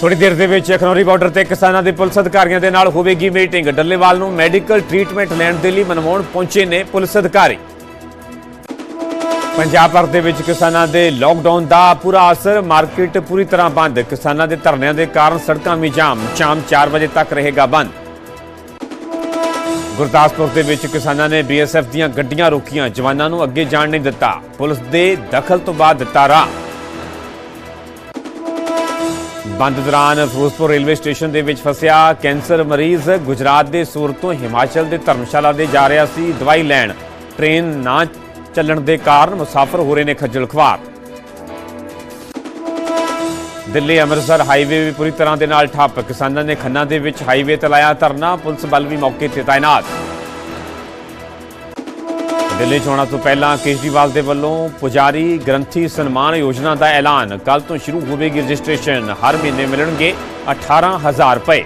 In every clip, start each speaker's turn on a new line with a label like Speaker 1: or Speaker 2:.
Speaker 1: ਥੋੜੀ ਦੇਰ ਦੇ ਵਿੱਚ ਖਨੌਰੀ ਬਾਰਡਰ ਤੇ ਕਿਸਾਨਾਂ ਦੇ ਪੁਲਿਸ ਅਧਿਕਾਰੀਆਂ ਦੇ ਨਾਲ ਹੋਵੇਗੀ ਮੀਟਿੰਗ। ਡੱਲੇਵਾਲ ਨੂੰ ਮੈਡੀਕਲ ਟ੍ਰੀਟਮੈਂਟ ਲੈਣ ਦੇ ਲਈ ਮਨਮੋਹਣ ਪਹੁੰਚੇ ਨੇ ਪੁਲਿਸ ਅਧਿਕਾਰੀ। ਪੰਜਾਬ ਭਰ ਦੇ ਵਿੱਚ ਕਿਸਾਨਾਂ ਦੇ ਲਾਕਡਾਊਨ ਦਾ ਪੂਰਾ ਅਸਰ, ਮਾਰਕੀਟ ਪੂਰੀ ਤਰ੍ਹਾਂ ਬੰਦ। ਕਿਸਾਨਾਂ ਦੇ ਧਰਨਿਆਂ ਦੇ ਕਾਰਨ ਸੜਕਾਂ ਵੀ ਜਾਮ। ਸ਼ਾਮ 4 ਵਜੇ ਤੱਕ ਰਹੇਗਾ ਬੰਦ। ਗੁਰਦਾਸਪੁਰ ਦੇ ਵਿੱਚ ਕਿਸਾਨਾਂ ਨੇ ਬੀਐਸਐਫ ਦੀਆਂ ਗੱਡੀਆਂ ਰੋਕੀਆਂ। ਜਵਾਨਾਂ ਨੂੰ ਅੱਗੇ ਜਾਣ ਨਹੀਂ ਦਿੱਤਾ। ਪੁਲਿਸ ਦੇ ਦਖਲ ਤੋਂ ਬਾਅਦ ਦਿੱਤਾ ਰਾਹ। ਬੰਦ ਦੌਰਾਨ ਫਿਰੋਜ਼ਪੁਰ ਰੇਲਵੇ ਸਟੇਸ਼ਨ ਦੇ ਵਿੱਚ ਫਸਿਆ ਕੈਂਸਰ ਮਰੀਜ਼ ਗੁਜਰਾਤ ਦੇ ਸੂਰਤ ਤੋਂ ਹਿਮਾਚਲ ਦੇ ਧਰਮਸ਼ਾਲਾ ਦੇ ਜਾ ਰਿਹਾ ਸੀ। ਦਵਾਈ ਲੈਣ। ਟ੍ਰੇਨ ਨਾ ਚੱਲਣ ਦੇ ਕਾਰਨ ਮੁਸਾਫਰ ਹੋ ਰਹੇ ਨੇ ਖੱਜਲ ਖਵਾਰ ਦਿੱਲੀ ਅੰਮ੍ਰਿਤਸਰ ਹਾਈਵੇ ਵੀ ਪੂਰੀ ਤਰ੍ਹਾਂ ਦੇ ਨਾਲ ਠੱਪ। ਕਿਸਾਨਾਂ ਨੇ ਖੰਨਾ ਦੇ ਵਿੱਚ ਹਾਈਵੇ ਤੇ ਲਾਇਆ ਧਰਨਾ। ਪੁਲਿਸ ਬਲ ਵੀ ਮੌਕੇ ਤੇ ਤਾਇਨਾਤ। ਦਿੱਲੀ ਚੋਣਾਂ ਤੋਂ ਪਹਿਲਾਂ ਕੇਜਰੀਵਾਲ ਦੇ ਵੱਲੋਂ ਪੁਜਾਰੀ ਗ੍ਰੰਥੀ ਸਨਮਾਨ ਯੋਜਨਾ ਦਾ ਐਲਾਨ। ਕੱਲ ਤੋਂ ਸ਼ੁਰੂ ਹੋਵੇਗੀ ਰਜਿਸਟ੍ਰੇਸ਼ਨ। ਹਰ ਮਹੀਨੇ ਮਿਲਣਗੇ 18000 ਰੁਪਏ।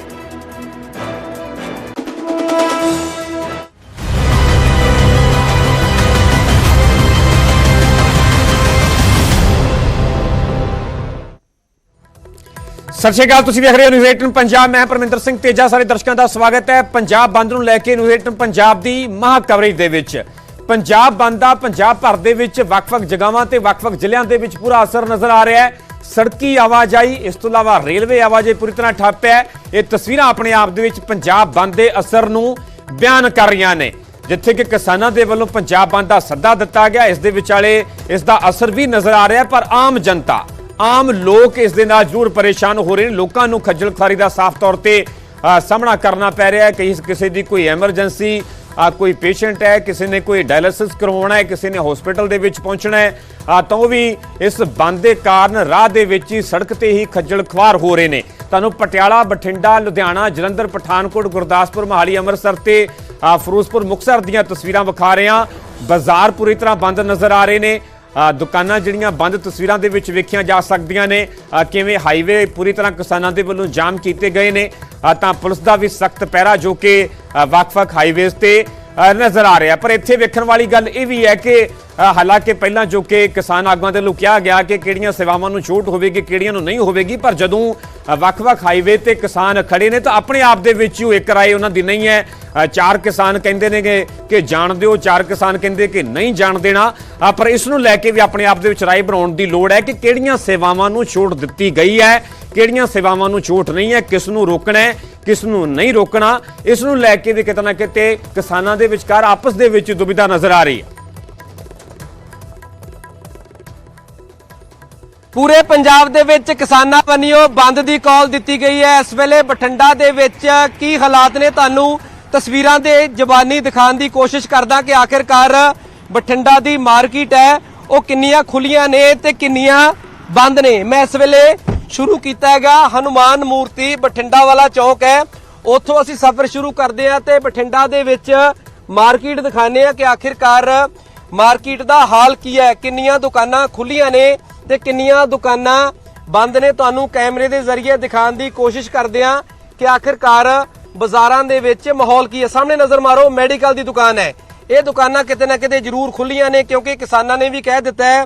Speaker 1: ਸਤਿ ਸ਼੍ਰੀ ਅਕਾਲ, ਤੁਸੀਂ ਵੇਖ ਰਹੇ ਹੋ ਨਿਊਜ਼ 18 ਪੰਜਾਬ। ਮੈਂ ਪਰਮਿੰਦਰ ਸਿੰਘ ਤੇਜਾ। ਸਾਰੇ ਦਰਸ਼ਕਾਂ ਦਾ ਸਵਾਗਤ ਹੈ। ਪੰਜਾਬ ਬੰਦ ਨੂੰ ਲੈ ਕੇ ਨਿਊਜ਼ 18 ਪੰਜਾਬ ਦੀ ਮਹਾ ਕਵਰੇਜ ਦੇ ਵਿੱਚ। ਪੰਜਾਬ ਬੰਦ ਦਾ ਪੰਜਾਬ ਭਰ ਦੇ ਵਿੱਚ ਵੱਖ-ਵੱਖ ਜਗ੍ਹਾਵਾਂ ਤੇ ਵੱਖ-ਵੱਖ ਜ਼ਿਲ੍ਹਿਆਂ ਦੇ ਵਿੱਚ ਪੂਰਾ ਅਸਰ ਨਜ਼ਰ ਆ ਰਿਹਾ ਹੈ। ਸੜਕੀ ਆਵਾਜਾਈ, ਇਸ ਤੋਂ ਇਲਾਵਾ ਰੇਲਵੇ ਆਵਾਜਾਈ ਪੂਰੀ ਤਰ੍ਹਾਂ ਠੱਪ ਹੈ। ਇਹ ਤਸਵੀਰਾਂ ਆਪਣੇ ਆਪ ਦੇ ਵਿੱਚ ਪੰਜਾਬ ਬੰਦ ਦੇ ਅਸਰ ਨੂੰ ਬਿਆਨ ਕਰ ਰਹੀਆਂ ਨੇ, ਜਿੱਥੇ ਕਿ ਕਿਸਾਨਾਂ ਦੇ ਵੱਲੋਂ ਪੰਜਾਬ ਬੰਦ ਦਾ ਸੱਦਾ ਦਿੱਤਾ ਗਿਆ। ਇਸ ਦੇ ਵਿਚਾਲੇ ਇਸ ਦਾ ਅਸਰ ਵੀ ਨਜ਼ਰ ਆ ਰਿਹਾ, ਪਰ ਆਮ ਜਨਤਾ, ਆਮ ਲੋਕ ਇਸ ਦੇ ਨਾਲ ਜ਼ਰੂਰ ਪਰੇਸ਼ਾਨ ਹੋ ਰਹੇ ਨੇ। ਲੋਕਾਂ ਨੂੰ ਖੱਜਲ ਖੁਆਰੀ ਦਾ ਸਾਫ਼ ਤੌਰ ਤੇ ਸਾਹਮਣਾ ਕਰਨਾ ਪੈ ਰਿਹਾ ਹੈ ਕਈ ਕਿਸੇ ਦੀ ਕੋਈ ਐਮਰਜੈਂਸੀ ਆ ਕੋਈ ਪੇਸ਼ੈਂਟ ਹੈ, ਕਿਸੇ ਨੇ ਕੋਈ ਡਾਇਲਿਸਿਸ ਕਰਵਾਉਣਾ ਹੈ, ਕਿਸੇ ਨੇ ਹਸਪੀਟਲ ਦੇ ਵਿੱਚ ਪਹੁੰਚਣਾ ਹੈ ਆ ਤਾਂ ਉਹ ਵੀ ਇਸ ਬੰਦ ਦੇ ਕਾਰਨ ਰਾਹ ਦੇ ਵਿੱਚ ਹੀ ਸੜਕ ਤੇ ਹੀ ਖੱਜਲ ਖੁਆਰ ਹੋ ਰਹੇ ਨੇ। ਤੁਹਾਨੂੰ ਪਟਿਆਲਾ, ਬਠਿੰਡਾ, ਲੁਧਿਆਣਾ, ਜਲੰਧਰ, ਪਠਾਨਕੋਟ, ਗੁਰਦਾਸਪੁਰ, ਮੋਹਾਲੀ, ਅੰਮ੍ਰਿਤਸਰ ਤੇ ਫਿਰੋਜ਼ਪੁਰ, ਮੁਕਤਸਰ ਦੀਆਂ ਤਸਵੀਰਾਂ ਵਿਖਾ ਰਹੇ ਹਾਂ। ਬਾਜ਼ਾਰ ਪੂਰੀ ਤਰ੍ਹਾਂ ਬੰਦ ਨਜ਼ਰ ਆ ਰਹੇ ਨੇ। ਦੁਕਾਨਾਂ ਜਿਹੜੀਆਂ ਬੰਦ ਤਸਵੀਰਾਂ ਦੇ ਵਿੱਚ ਵੇਖੀਆਂ ਜਾ ਸਕਦੀਆਂ ਨੇ। ਕਿਵੇਂ ਹਾਈਵੇ ਪੂਰੀ ਤਰ੍ਹਾਂ ਕਿਸਾਨਾਂ ਦੇ ਵੱਲੋਂ ਜਾਮ ਕੀਤੇ ਗਏ ਨੇ। ਤਾਂ ਪੁਲਿਸ ਦਾ ਵੀ ਸਖਤ ਪਹਿਰਾ ਜੋ ਕਿ ਅ, ਵੱਖ-ਵੱਖ ਹਾਈਵੇਜ਼ ਤੇ ਨਜ਼ਰ ਆ ਰਿਹਾ। ਪਰ ਇੱਥੇ ਵੇਖਣ ਵਾਲੀ ਗੱਲ ਇਹ ਵੀ ਹੈ ਕਿ ਹਾਲਾਂਕਿ ਪਹਿਲਾਂ ਜੋ ਕਿ ਕਿਸਾਨ ਆਗੂਆਂ ਦੇ ਵੱਲੋਂ ਕਿਹਾ ਗਿਆ ਕਿ ਕਿਹੜੀਆਂ ਸੇਵਾਵਾਂ ਨੂੰ ਛੋਟ ਹੋਵੇਗੀ, ਕਿਹੜੀਆਂ ਨੂੰ ਨਹੀਂ ਹੋਵੇਗੀ, ਪਰ ਜਦੋਂ ਵੱਖ-ਵੱਖ ਹਾਈਵੇ ਤੇ ਕਿਸਾਨ ਖੜੇ ਨੇ ਤਾਂ ਆਪਣੇ ਆਪ ਦੇ ਵਿੱਚ ਹੀ ਇੱਕ ਰਾਏ ਉਹਨਾਂ ਦੀ ਨਹੀਂ ਹੈ। ਚਾਰ ਕਿਸਾਨ ਕਹਿੰਦੇ ਨੇ ਕਿ- ਜਾਣ ਦਿਓ, ਚਾਰ ਕਿਸਾਨ ਕਹਿੰਦੇ ਕਿ ਨਹੀਂ ਜਾਣ ਦੇਣਾ। ਪਰ ਇਸ ਨੂੰ ਲੈ ਕੇ ਵੀ ਆਪਣੇ ਆਪ ਦੇ ਵਿੱਚ ਰਾਏ ਬਣਾਉਣ ਦੀ ਲੋੜ ਹੈ ਕਿ ਕਿਹੜੀਆਂ ਸੇਵਾਵਾਂ ਨੂੰ ਛੋਟ ਦਿੱਤੀ ਗਈ ਹੈ, ਕਿਹੜੀਆਂ ਸੇਵਾਵਾਂ ਨੂੰ ਛੋਟ ਨਹੀਂ ਹੈ, ਕਿਸ ਨੂੰ ਰੋਕਣਾ ਹੈ, ਕਿਸ ਨੂੰ ਨਹੀਂ ਰੋਕਣਾ। ਇਸ ਨੂੰ ਲੈ ਕੇ ਵੀ ਕਿਤੇ ਨਾ ਕਿਤੇ ਕਿਸਾਨਾਂ ਦੇ ਵਿਚਕਾਰ ਆਪਸ ਦੇ ਵਿੱਚ ਦੁਬਿਧਾ ਨਜ਼ਰ ਆ ਰਹੀ ਹੈ।
Speaker 2: ਪੂਰੇ ਪੰਜਾਬ ਦੇ ਵਿੱਚ ਕਿਸਾਨਾਂ ਵੱਲੋਂ ਬੰਦ ਦੀ ਕਾਲ ਦਿੱਤੀ ਗਈ ਹੈ। ਇਸ ਵੇਲੇ ਬਠਿੰਡਾ ਦੇ ਵਿੱਚ ਕੀ ਹਾਲਾਤ ਨੇ? ਤੁਹਾਨੂੰ ਤਸਵੀਰਾਂ ਦੇ ਜ਼ਬਾਨੀ ਦਿਖਾਉਣ ਦੀ ਕੋਸ਼ਿਸ਼ ਕਰਦਾ ਕਿ ਆਖਿਰਕਾਰ ਬਠਿੰਡਾ ਦੀ ਮਾਰਕੀਟ ਹੈ, ਉਹ ਕਿੰਨੀਆਂ ਖੁੱਲੀਆਂ ਨੇ ਤੇ ਕਿੰਨੀਆਂ ਬੰਦ ਨੇ? ਮੈਂ ਇਸ ਵੇਲੇ ਸ਼ੁਰੂ ਕੀਤਾ ਹੈਗਾ। ਹਨੂਮਾਨ ਮੂਰਤੀ ਬਠਿੰਡਾ ਵਾਲਾ ਚੌਕ ਹੈ। ਉੱਥੋਂ ਅਸੀਂ ਸਫ਼ਰ ਸ਼ੁਰੂ ਕਰਦੇ ਹਾਂ ਤੇ ਬਠਿੰਡਾ ਦੇ ਵਿੱਚ ਮਾਰਕੀਟ ਦਿਖਾਣੇ ਆ ਕਿ ਆਖਿਰਕਾਰ ਮਾਰਕੀਟ ਦਾ ਹਾਲ ਕੀ ਹੈ? ਕਿੰਨੀਆਂ ਦੁਕਾਨਾਂ ਖੁੱਲੀਆਂ ਨੇ ਤੇ ਕਿੰਨੀਆਂ ਦੁਕਾਨਾਂ ਬੰਦ ਨੇ? ਤੁਹਾਨੂੰ ਕੈਮਰੇ ਦੇ ਜ਼ਰੀਏ ਦਿਖਾਉਣ ਦੀ ਕੋਸ਼ਿਸ਼ ਕਰਦੇ ਆ ਕਿ ਆਖਿਰਕਾਰ ਬਾਜ਼ਾਰਾਂ ਦੇ ਵਿੱਚ ਮਾਹੌਲ ਕੀ ਹੈ? ਸਾਹਮਣੇ ਨਜ਼ਰ ਮਾਰੋ, ਮੈਡੀਕਲ ਦੀ ਦੁਕਾਨ ਹੈ। ਇਹ ਦੁਕਾਨਾਂ ਕਿਤੇ ਨਾ ਕਿਤੇ ਜ਼ਰੂਰ ਖੁੱਲੀਆਂ ਨੇ ਕਿਉਂਕਿ ਕਿਸਾਨਾਂ ਨੇ ਵੀ ਕਹਿ ਦਿੱਤਾ ਹੈ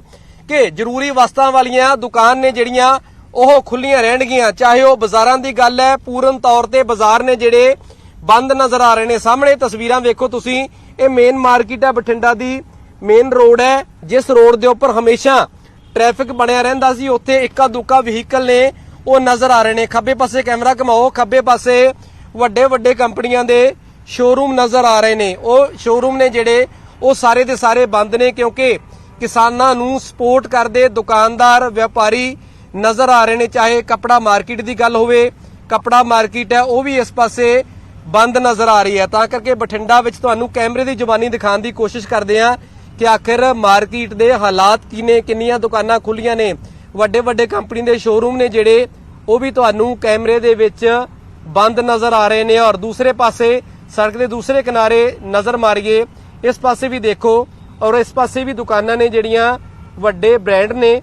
Speaker 2: ਕਿ ਜ਼ਰੂਰੀ ਵਸਤਾਂ ਵਾਲੀਆਂ ਦੁਕਾਨ ਨੇ ਜਿਹੜੀਆਂ, ਉਹ ਖੁੱਲੀਆਂ ਰਹਿਣਗੀਆਂ। ਚਾਹੇ ਉਹ ਬਾਜ਼ਾਰਾਂ ਦੀ ਗੱਲ ਹੈ, ਪੂਰਨ ਤੌਰ ਤੇ ਬਾਜ਼ਾਰ ਨੇ ਜਿਹੜੇ ਬੰਦ ਨਜ਼ਰ ਆ ਰਹੇ ਨੇ। ਸਾਹਮਣੇ ਤਸਵੀਰਾਂ ਵੇਖੋ ਤੁਸੀਂ, ਇਹ ਮੇਨ ਮਾਰਕੀਟ ਹੈ ਬਠਿੰਡਾ ਦੀ। ਮੇਨ ਰੋਡ ਹੈ, ਜਿਸ ਰੋਡ ਦੇ ਉੱਪਰ ਹਮੇਸ਼ਾ ਟ੍ਰੈਫਿਕ ਬਣਿਆ ਰਹਿੰਦਾ ਸੀ, ਉੱਥੇ ਇੱਕਾ ਦੁੱਕਾ ਵਹੀਕਲ ਨੇ, ਉਹ ਨਜ਼ਰ ਆ ਰਹੇ ਨੇ। ਖੱਬੇ ਪਾਸੇ ਕੈਮਰਾ ਘਮਾਓ, ਖੱਬੇ ਪਾਸੇ ਵੱਡੇ ਵੱਡੇ ਕੰਪਨੀਆਂ ਦੇ ਸ਼ੋਰੂਮ ਨਜ਼ਰ ਆ ਰਹੇ ਨੇ। ਉਹ ਸ਼ੋਰੂਮ ਨੇ ਜਿਹੜੇ, ਉਹ ਸਾਰੇ ਦੇ ਸਾਰੇ ਬੰਦ ਨੇ, ਕਿਉਂਕਿ ਕਿਸਾਨਾਂ ਨੂੰ ਸਪੋਰਟ ਕਰਦੇ ਦੁਕਾਨਦਾਰ, ਵਪਾਰੀ ਨਜ਼ਰ ਆ ਰਹੇ ਨੇ, ਚਾਹੇ ਕਪੜਾ ਮਾਰਕੀਟ ਦੀ ਗੱਲ ਹੋਵੇ, ਕਪੜਾ ਮਾਰਕੀਟ ਹੈ, ਉਹ ਵੀ ਇਸ ਪਾਸੇ ਬੰਦ ਨਜ਼ਰ ਆ ਰਹੀ ਹੈ। ਤਾਂ ਕਰਕੇ ਬਠਿੰਡਾ ਵਿੱਚ ਤੁਹਾਨੂੰ ਕੈਮਰੇ ਦੀ ਜ਼ੁਬਾਨੀ ਦਿਖਾਉਣ ਦੀ ਕੋਸ਼ਿਸ਼ ਕਰਦੇ ਆ ਕਿ ਆਖਿਰ ਮਾਰਕੀਟ ਦੇ ਹਾਲਾਤ ਕੀ ਨੇ ਕਿੰਨੀਆਂ ਦੁਕਾਨਾਂ ਖੁੱਲੀਆਂ ਨੇ? ਵੱਡੇ ਵੱਡੇ ਕੰਪਨੀ ਦੇ ਸ਼ੋਰੂਮ ਨੇ ਜਿਹੜੇ, ਉਹ ਵੀ ਤੁਹਾਨੂੰ ਕੈਮਰੇ ਦੇ ਵਿੱਚ ਬੰਦ ਨਜ਼ਰ ਆ ਰਹੇ ਨੇ ਔਰ ਦੂਸਰੇ ਪਾਸੇ, ਸੜਕ ਦੇ ਦੂਸਰੇ ਕਿਨਾਰੇ ਨਜ਼ਰ ਮਾਰੀਏ, ਇਸ ਪਾਸੇ ਵੀ ਦੇਖੋ ਔਰ ਇਸ ਪਾਸੇ ਵੀ ਦੁਕਾਨਾਂ ਨੇ ਜਿਹੜੀਆਂ ਵੱਡੇ ਬ੍ਰਾਂਡ ਨੇ,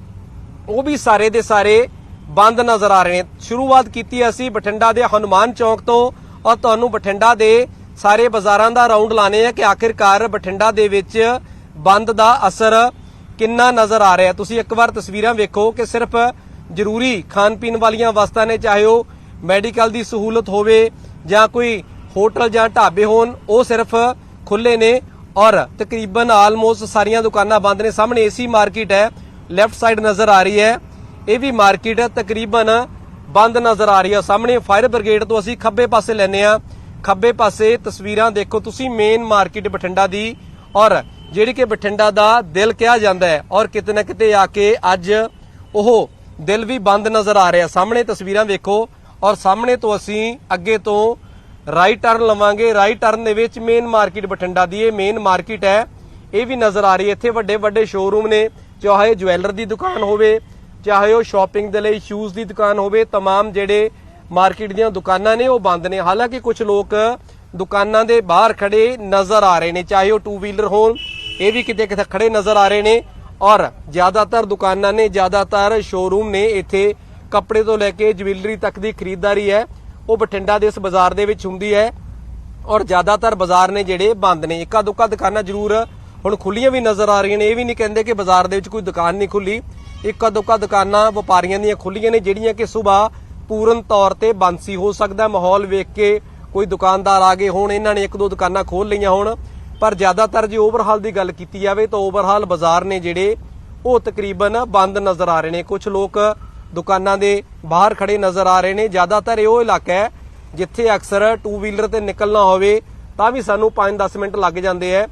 Speaker 2: ਉਹ ਵੀ ਸਾਰੇ ਦੇ ਸਾਰੇ ਬੰਦ ਨਜ਼ਰ ਆ ਰਹੇ ਨੇ। ਸ਼ੁਰੂਆਤ ਕੀਤੀ ਅਸੀਂ ਬਠਿੰਡਾ ਦੇ ਹਨੂਮਾਨ ਚੌਕ ਤੋਂ ਔਰ ਤੁਹਾਨੂੰ ਬਠਿੰਡਾ ਦੇ ਸਾਰੇ ਬਾਜ਼ਾਰਾਂ ਦਾ ਰਾਉਂਡ ਲਾਣੇ ਆ ਕਿ ਆਖਿਰਕਾਰ ਬਠਿੰਡਾ ਦੇ ਵਿੱਚ ਬੰਦ ਦਾ ਅਸਰ ਕਿੰਨਾ ਨਜ਼ਰ ਆ ਰਿਹਾ? ਤੁਸੀਂ ਇੱਕ ਵਾਰ ਤਸਵੀਰਾਂ ਵੇਖੋ ਕਿ ਸਿਰਫ ਜ਼ਰੂਰੀ ਖਾਣ ਪੀਣ ਵਾਲੀਆਂ ਵਸਤਾਂ ਨੇ, ਚਾਹੇ ਉਹ ਮੈਡੀਕਲ ਦੀ ਸਹੂਲਤ ਹੋਵੇ ਜਾਂ ਕੋਈ ਹੋਟਲ ਜਾਂ ਢਾਬੇ ਹੋਣ, ਉਹ ਸਿਰਫ ਖੁੱਲੇ ਨੇ ਔਰ ਤਕਰੀਬਨ ਆਲਮੋਸਟ ਸਾਰੀਆਂ ਦੁਕਾਨਾਂ ਬੰਦ ਨੇ। ਸਾਹਮਣੇ ਏਸੀ ਮਾਰਕੀਟ ਹੈ ਲੈਫਟ ਸਾਈਡ ਨਜ਼ਰ ਆ ਰਹੀ ਹੈ। ਇਹ ਵੀ ਮਾਰਕੀਟ ਤਕਰੀਬਨ ਬੰਦ ਨਜ਼ਰ ਆ ਰਹੀ ਹੈ। ਸਾਹਮਣੇ ਫਾਇਰ ਬ੍ਰਿਗੇਡ ਤੋਂ ਅਸੀਂ ਖੱਬੇ ਪਾਸੇ ਲੈਨੇ ਆ ਖੱਬੇ ਪਾਸੇ ਤਸਵੀਰਾਂ ਦੇਖੋ। ਤੁਸੀਂ ਮੇਨ ਮਾਰਕੀਟ ਬਠਿੰਡਾ ਦੀ ਔਰ ਜਿਹੜੀ ਕਿ ਬਠਿੰਡਾ ਦਾ ਦਿਲ ਕਿਹਾ ਜਾਂਦਾ ਹੈ ਔਰ ਕਿਤੇ ਨਾ ਕਿਤੇ ਆ ਕੇ ਅੱਜ ਉਹ ਦਿਲ ਵੀ ਬੰਦ ਨਜ਼ਰ ਆ ਰਿਹਾ ਸਾਹਮਣੇ ਤਸਵੀਰਾਂ ਵੇਖੋ ਔਰ ਸਾਹਮਣੇ ਤੋਂ ਅਸੀਂ ਅੱਗੇ ਤੋਂ ਰਾਈਟ ਟਰਨ ਲਵਾਂਗੇ ਰਾਈਟ ਟਰਨ ਦੇ ਵਿੱਚ ਮੇਨ ਮਾਰਕੀਟ ਬਠਿੰਡਾ ਦੀ ਇਹ ਮੇਨ ਮਾਰਕੀਟ ਹੈ ਇਹ ਵੀ ਨਜ਼ਰ ਆ ਰਹੀ ਹੈ ਇੱਥੇ ਵੱਡੇ ਵੱਡੇ ਸ਼ੋਰੂਮ ਨੇ ਚਾਹੇ ਜਵੈਲਰ ਦੀ ਦੁਕਾਨ ਹੋਵੇ ਚਾਹੇ ਉਹ ਸ਼ਾਪਿੰਗ ਦੇ ਲਈ ਸ਼ੂਜ਼ ਦੀ ਦੁਕਾਨ ਹੋਵੇ तमाम ਜਿਹੜੇ ਮਾਰਕੀਟ ਦੀਆਂ ਦੁਕਾਨਾਂ ਨੇ ਉਹ ਬੰਦ ਨੇ ਹਾਲਾਂਕਿ ਕੁਝ ਲੋਕ ਦੁਕਾਨਾਂ ਦੇ ਬਾਹਰ ਖੜੇ ਨਜ਼ਰ ਆ ਰਹੇ ਨੇ ਚਾਹੇ ਉਹ ਟੂ ਵੀਲਰ ਹੋਣ ਇਹ ਵੀ ਕਿਤੇ ਕਿਤੇ ਖੜੇ ਨਜ਼ਰ ਆ ਰਹੇ ਨੇ ਔਰ ਜ਼ਿਆਦਾਤਰ ਦੁਕਾਨਾਂ ਨੇ, ਜ਼ਿਆਦਾਤਰ ਸ਼ੋਰੂਮ ਨੇ ਇੱਥੇ ਕੱਪੜੇ ਤੋਂ ਲੈ ਕੇ ਜਵੈਲਰੀ ਤੱਕ ਦੀ ਖਰੀਦਦਾਰੀ ਹੈ। ਉਹ ਬਠਿੰਡਾ ਦੇ ਇਸ ਬਾਜ਼ਾਰ ਦੇ ਵਿੱਚ ਹੁੰਦੀ ਹੈ ਔਰ ਜ਼ਿਆਦਾਤਰ ਬਾਜ਼ਾਰ ਨੇ ਜਿਹੜੇ ਬੰਦ ਨੇ। ਇੱਕਾ ਦੁੱਕਾ ਦੁਕਾਨਾਂ ਜ਼ਰੂਰ ਹੁਣ ਖੁੱਲੀਆਂ ਵੀ ਨਜ਼ਰ ਆ ਰਹੀਆਂ ਨੇ। ਇਹ ਵੀ ਨਹੀਂ ਕਹਿੰਦੇ ਕਿ ਬਾਜ਼ਾਰ ਦੇ ਵਿੱਚ ਕੋਈ ਦੁਕਾਨ ਨਹੀਂ ਖੁੱਲੀ। ਇੱਕਾ ਦੁੱਕਾ ਦੁਕਾਨਾਂ ਵਪਾਰੀਆਂ ਦੀਆਂ ਖੁੱਲੀਆਂ ਨੇ, ਜਿਹੜੀਆਂ ਕਿ ਸਵੇਰ ਪੂਰਨ ਤੌਰ ਤੇ ਬੰਦ ਸੀ। ਹੋ ਸਕਦਾ ਮਾਹੌਲ ਵੇਖ ਕੇ ਕੋਈ ਦੁਕਾਨਦਾਰ ਆ ਗਏ ਹੋਣ, ਇਹਨਾਂ ਨੇ ਇੱਕ ਦੋ ਦੁਕਾਨਾਂ ਖੋਲ ਲਈਆਂ ਹੋਣ। ਪਰ ਜ਼ਿਆਦਾਤਰ ਜੇ ਓਵਰਹਾਲ ਦੀ ਗੱਲ ਕੀਤੀ ਜਾਵੇ ਤਾਂ ਓਵਰਹਾਲ ਬਾਜ਼ਾਰ ਨੇ ਜਿਹੜੇ ਉਹ ਤਕਰੀਬਨ ਬੰਦ ਨਜ਼ਰ ਆ ਰਹੇ ਨੇ। ਕੁਝ ਲੋਕ ਦੁਕਾਨਾਂ ਦੇ ਬਾਹਰ ਖੜੇ ਨਜ਼ਰ ਆ ਰਹੇ ਨੇ। ਜ਼ਿਆਦਾਤਰ ਇਹ ਉਹ ਇਲਾਕਾ ਹੈ ਜਿੱਥੇ ਅਕਸਰ ਟੂ ਵੀਲਰ ਤੇ ਨਿਕਲਣਾ ਹੋਵੇ ਤਾਂ ਵੀ ਸਾਨੂੰ 5-10 ਮਿੰਟ ਲੱਗ ਜਾਂਦੇ ਆ।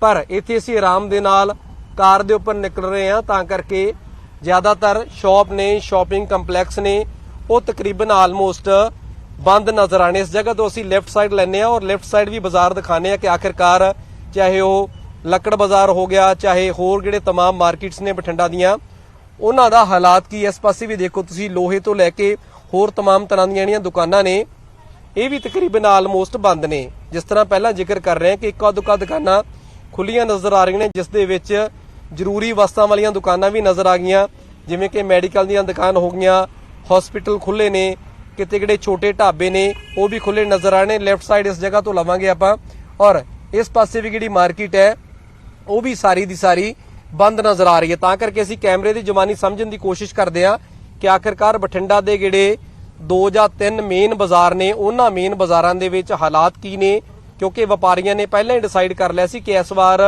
Speaker 2: ਪਰ ਇੱਥੇ ਅਸੀਂ ਆਰਾਮ ਦੇ ਨਾਲ ਕਾਰ ਦੇ ਉੱਪਰ ਨਿਕਲ ਰਹੇ ਹਾਂ। ਤਾਂ ਕਰਕੇ ਜ਼ਿਆਦਾਤਰ ਸ਼ਾਪ ਨੇ ਸ਼ਾਪਿੰਗ ਕੰਪਲੈਕਸ ਨੇ ਉਹ ਤਕਰੀਬਨ ਆਲਮੋਸਟ ਬੰਦ ਨਜ਼ਰ ਆਣੇ ਇਸ ਜਗ੍ਹਾ ਤੋਂ ਅਸੀਂ ਲੈਫਟ ਸਾਈਡ ਲੈਨੇ ਆ ਔਰ ਲੈਫਟ ਸਾਈਡ ਵੀ ਬਾਜ਼ਾਰ ਦਿਖਾਣੇ ਆ ਕਿ ਆਖਿਰਕਾਰ ਚਾਹੇ ਉਹ ਲੱਕੜ ਬਾਜ਼ਾਰ ਹੋ ਗਿਆ ਚਾਹੇ ਹੋਰ ਜਿਹੜੇ तमाम ਮਾਰਕੀਟਸ ਨੇ ਬਠਿੰਡਾ ਦੀਆਂ ਉਹਨਾਂ ਦਾ ਹਾਲਾਤ ਕੀ ਹੈ? ਇਸ ਪਾਸੇ ਵੀ ਦੇਖੋ ਤੁਸੀਂ ਲੋਹੇ ਤੋਂ ਲੈ ਕੇ ਹੋਰ तमाम ਤਰ੍ਹਾਂ ਦੀਆਂ ਜਿਹੜੀਆਂ ਦੁਕਾਨਾਂ ਨੇ ਇਹ ਵੀ ਤਕਰੀਬਨ ਆਲਮੋਸਟ ਬੰਦ ਨੇ ਜਿਸ ਤਰ੍ਹਾਂ ਪਹਿਲਾਂ ਜ਼ਿਕਰ ਕਰ ਰਹੇ ਹਾਂ ਕਿ ਇੱਕਾ ਦੁੱਕਾ ਦੁਕਾਨਾਂ ਖੁੱਲੀਆਂ ਨਜ਼ਰ ਆ ਰਹੀਆਂ ਨੇ ਜਿਸ ਦੇ ਵਿੱਚ ਜ਼ਰੂਰੀ ਵਸਤਾਂ ਵਾਲੀਆਂ ਦੁਕਾਨਾਂ ਵੀ ਨਜ਼ਰ ਆ ਗਈਆਂ ਜਿਵੇਂ ਕਿ ਮੈਡੀਕਲ ਦੀਆਂ ਦੁਕਾਨ ਹੋ ਗਈਆਂ ਹਸਪੀਟਲ ਖੁੱਲੇ ਨੇ ਕਿਤੇ ਕਿਹੜੇ ਛੋਟੇ ਢਾਬੇ ਨੇ ਉਹ ਵੀ ਖੁੱਲੇ ਨਜ਼ਰ ਆ ਰਹੇ ਨੇ ਲੈਫਟ ਸਾਈਡ ਇਸ ਜਗ੍ਹਾ ਤੋਂ ਲਵਾਂਗੇ ਆਪਾਂ ਔਰ ਇਸ ਪਾਸੇ ਵੀ ਜਿਹੜੀ ਮਾਰਕੀਟ ਹੈ, ਉਹ ਵੀ ਸਾਰੀ ਦੀ ਸਾਰੀ ਬੰਦ ਨਜ਼ਰ ਆ ਰਹੀ ਹੈ। ਤਾਂ ਕਰਕੇ ਅਸੀਂ ਕੈਮਰੇ ਦੀ ਜਮਾਨੀ ਸਮਝਣ ਦੀ ਕੋਸ਼ਿਸ਼ ਕਰਦੇ ਹਾਂ ਕਿ ਆਖਿਰਕਾਰ ਬਠਿੰਡਾ ਦੇ ਜਿਹੜੇ ਦੋ ਜਾਂ ਤਿੰਨ ਮੇਨ ਬਾਜ਼ਾਰ ਨੇ, ਉਹਨਾਂ ਮੇਨ ਬਾਜ਼ਾਰਾਂ ਦੇ ਵਿੱਚ ਹਾਲਾਤ ਕੀ ਨੇ? ਕਿਉਂਕਿ ਵਪਾਰੀਆਂ ਨੇ ਪਹਿਲਾਂ ਹੀ ਡਿਸਾਈਡ ਕਰ ਲਿਆ ਸੀ ਕਿ ਇਸ ਵਾਰ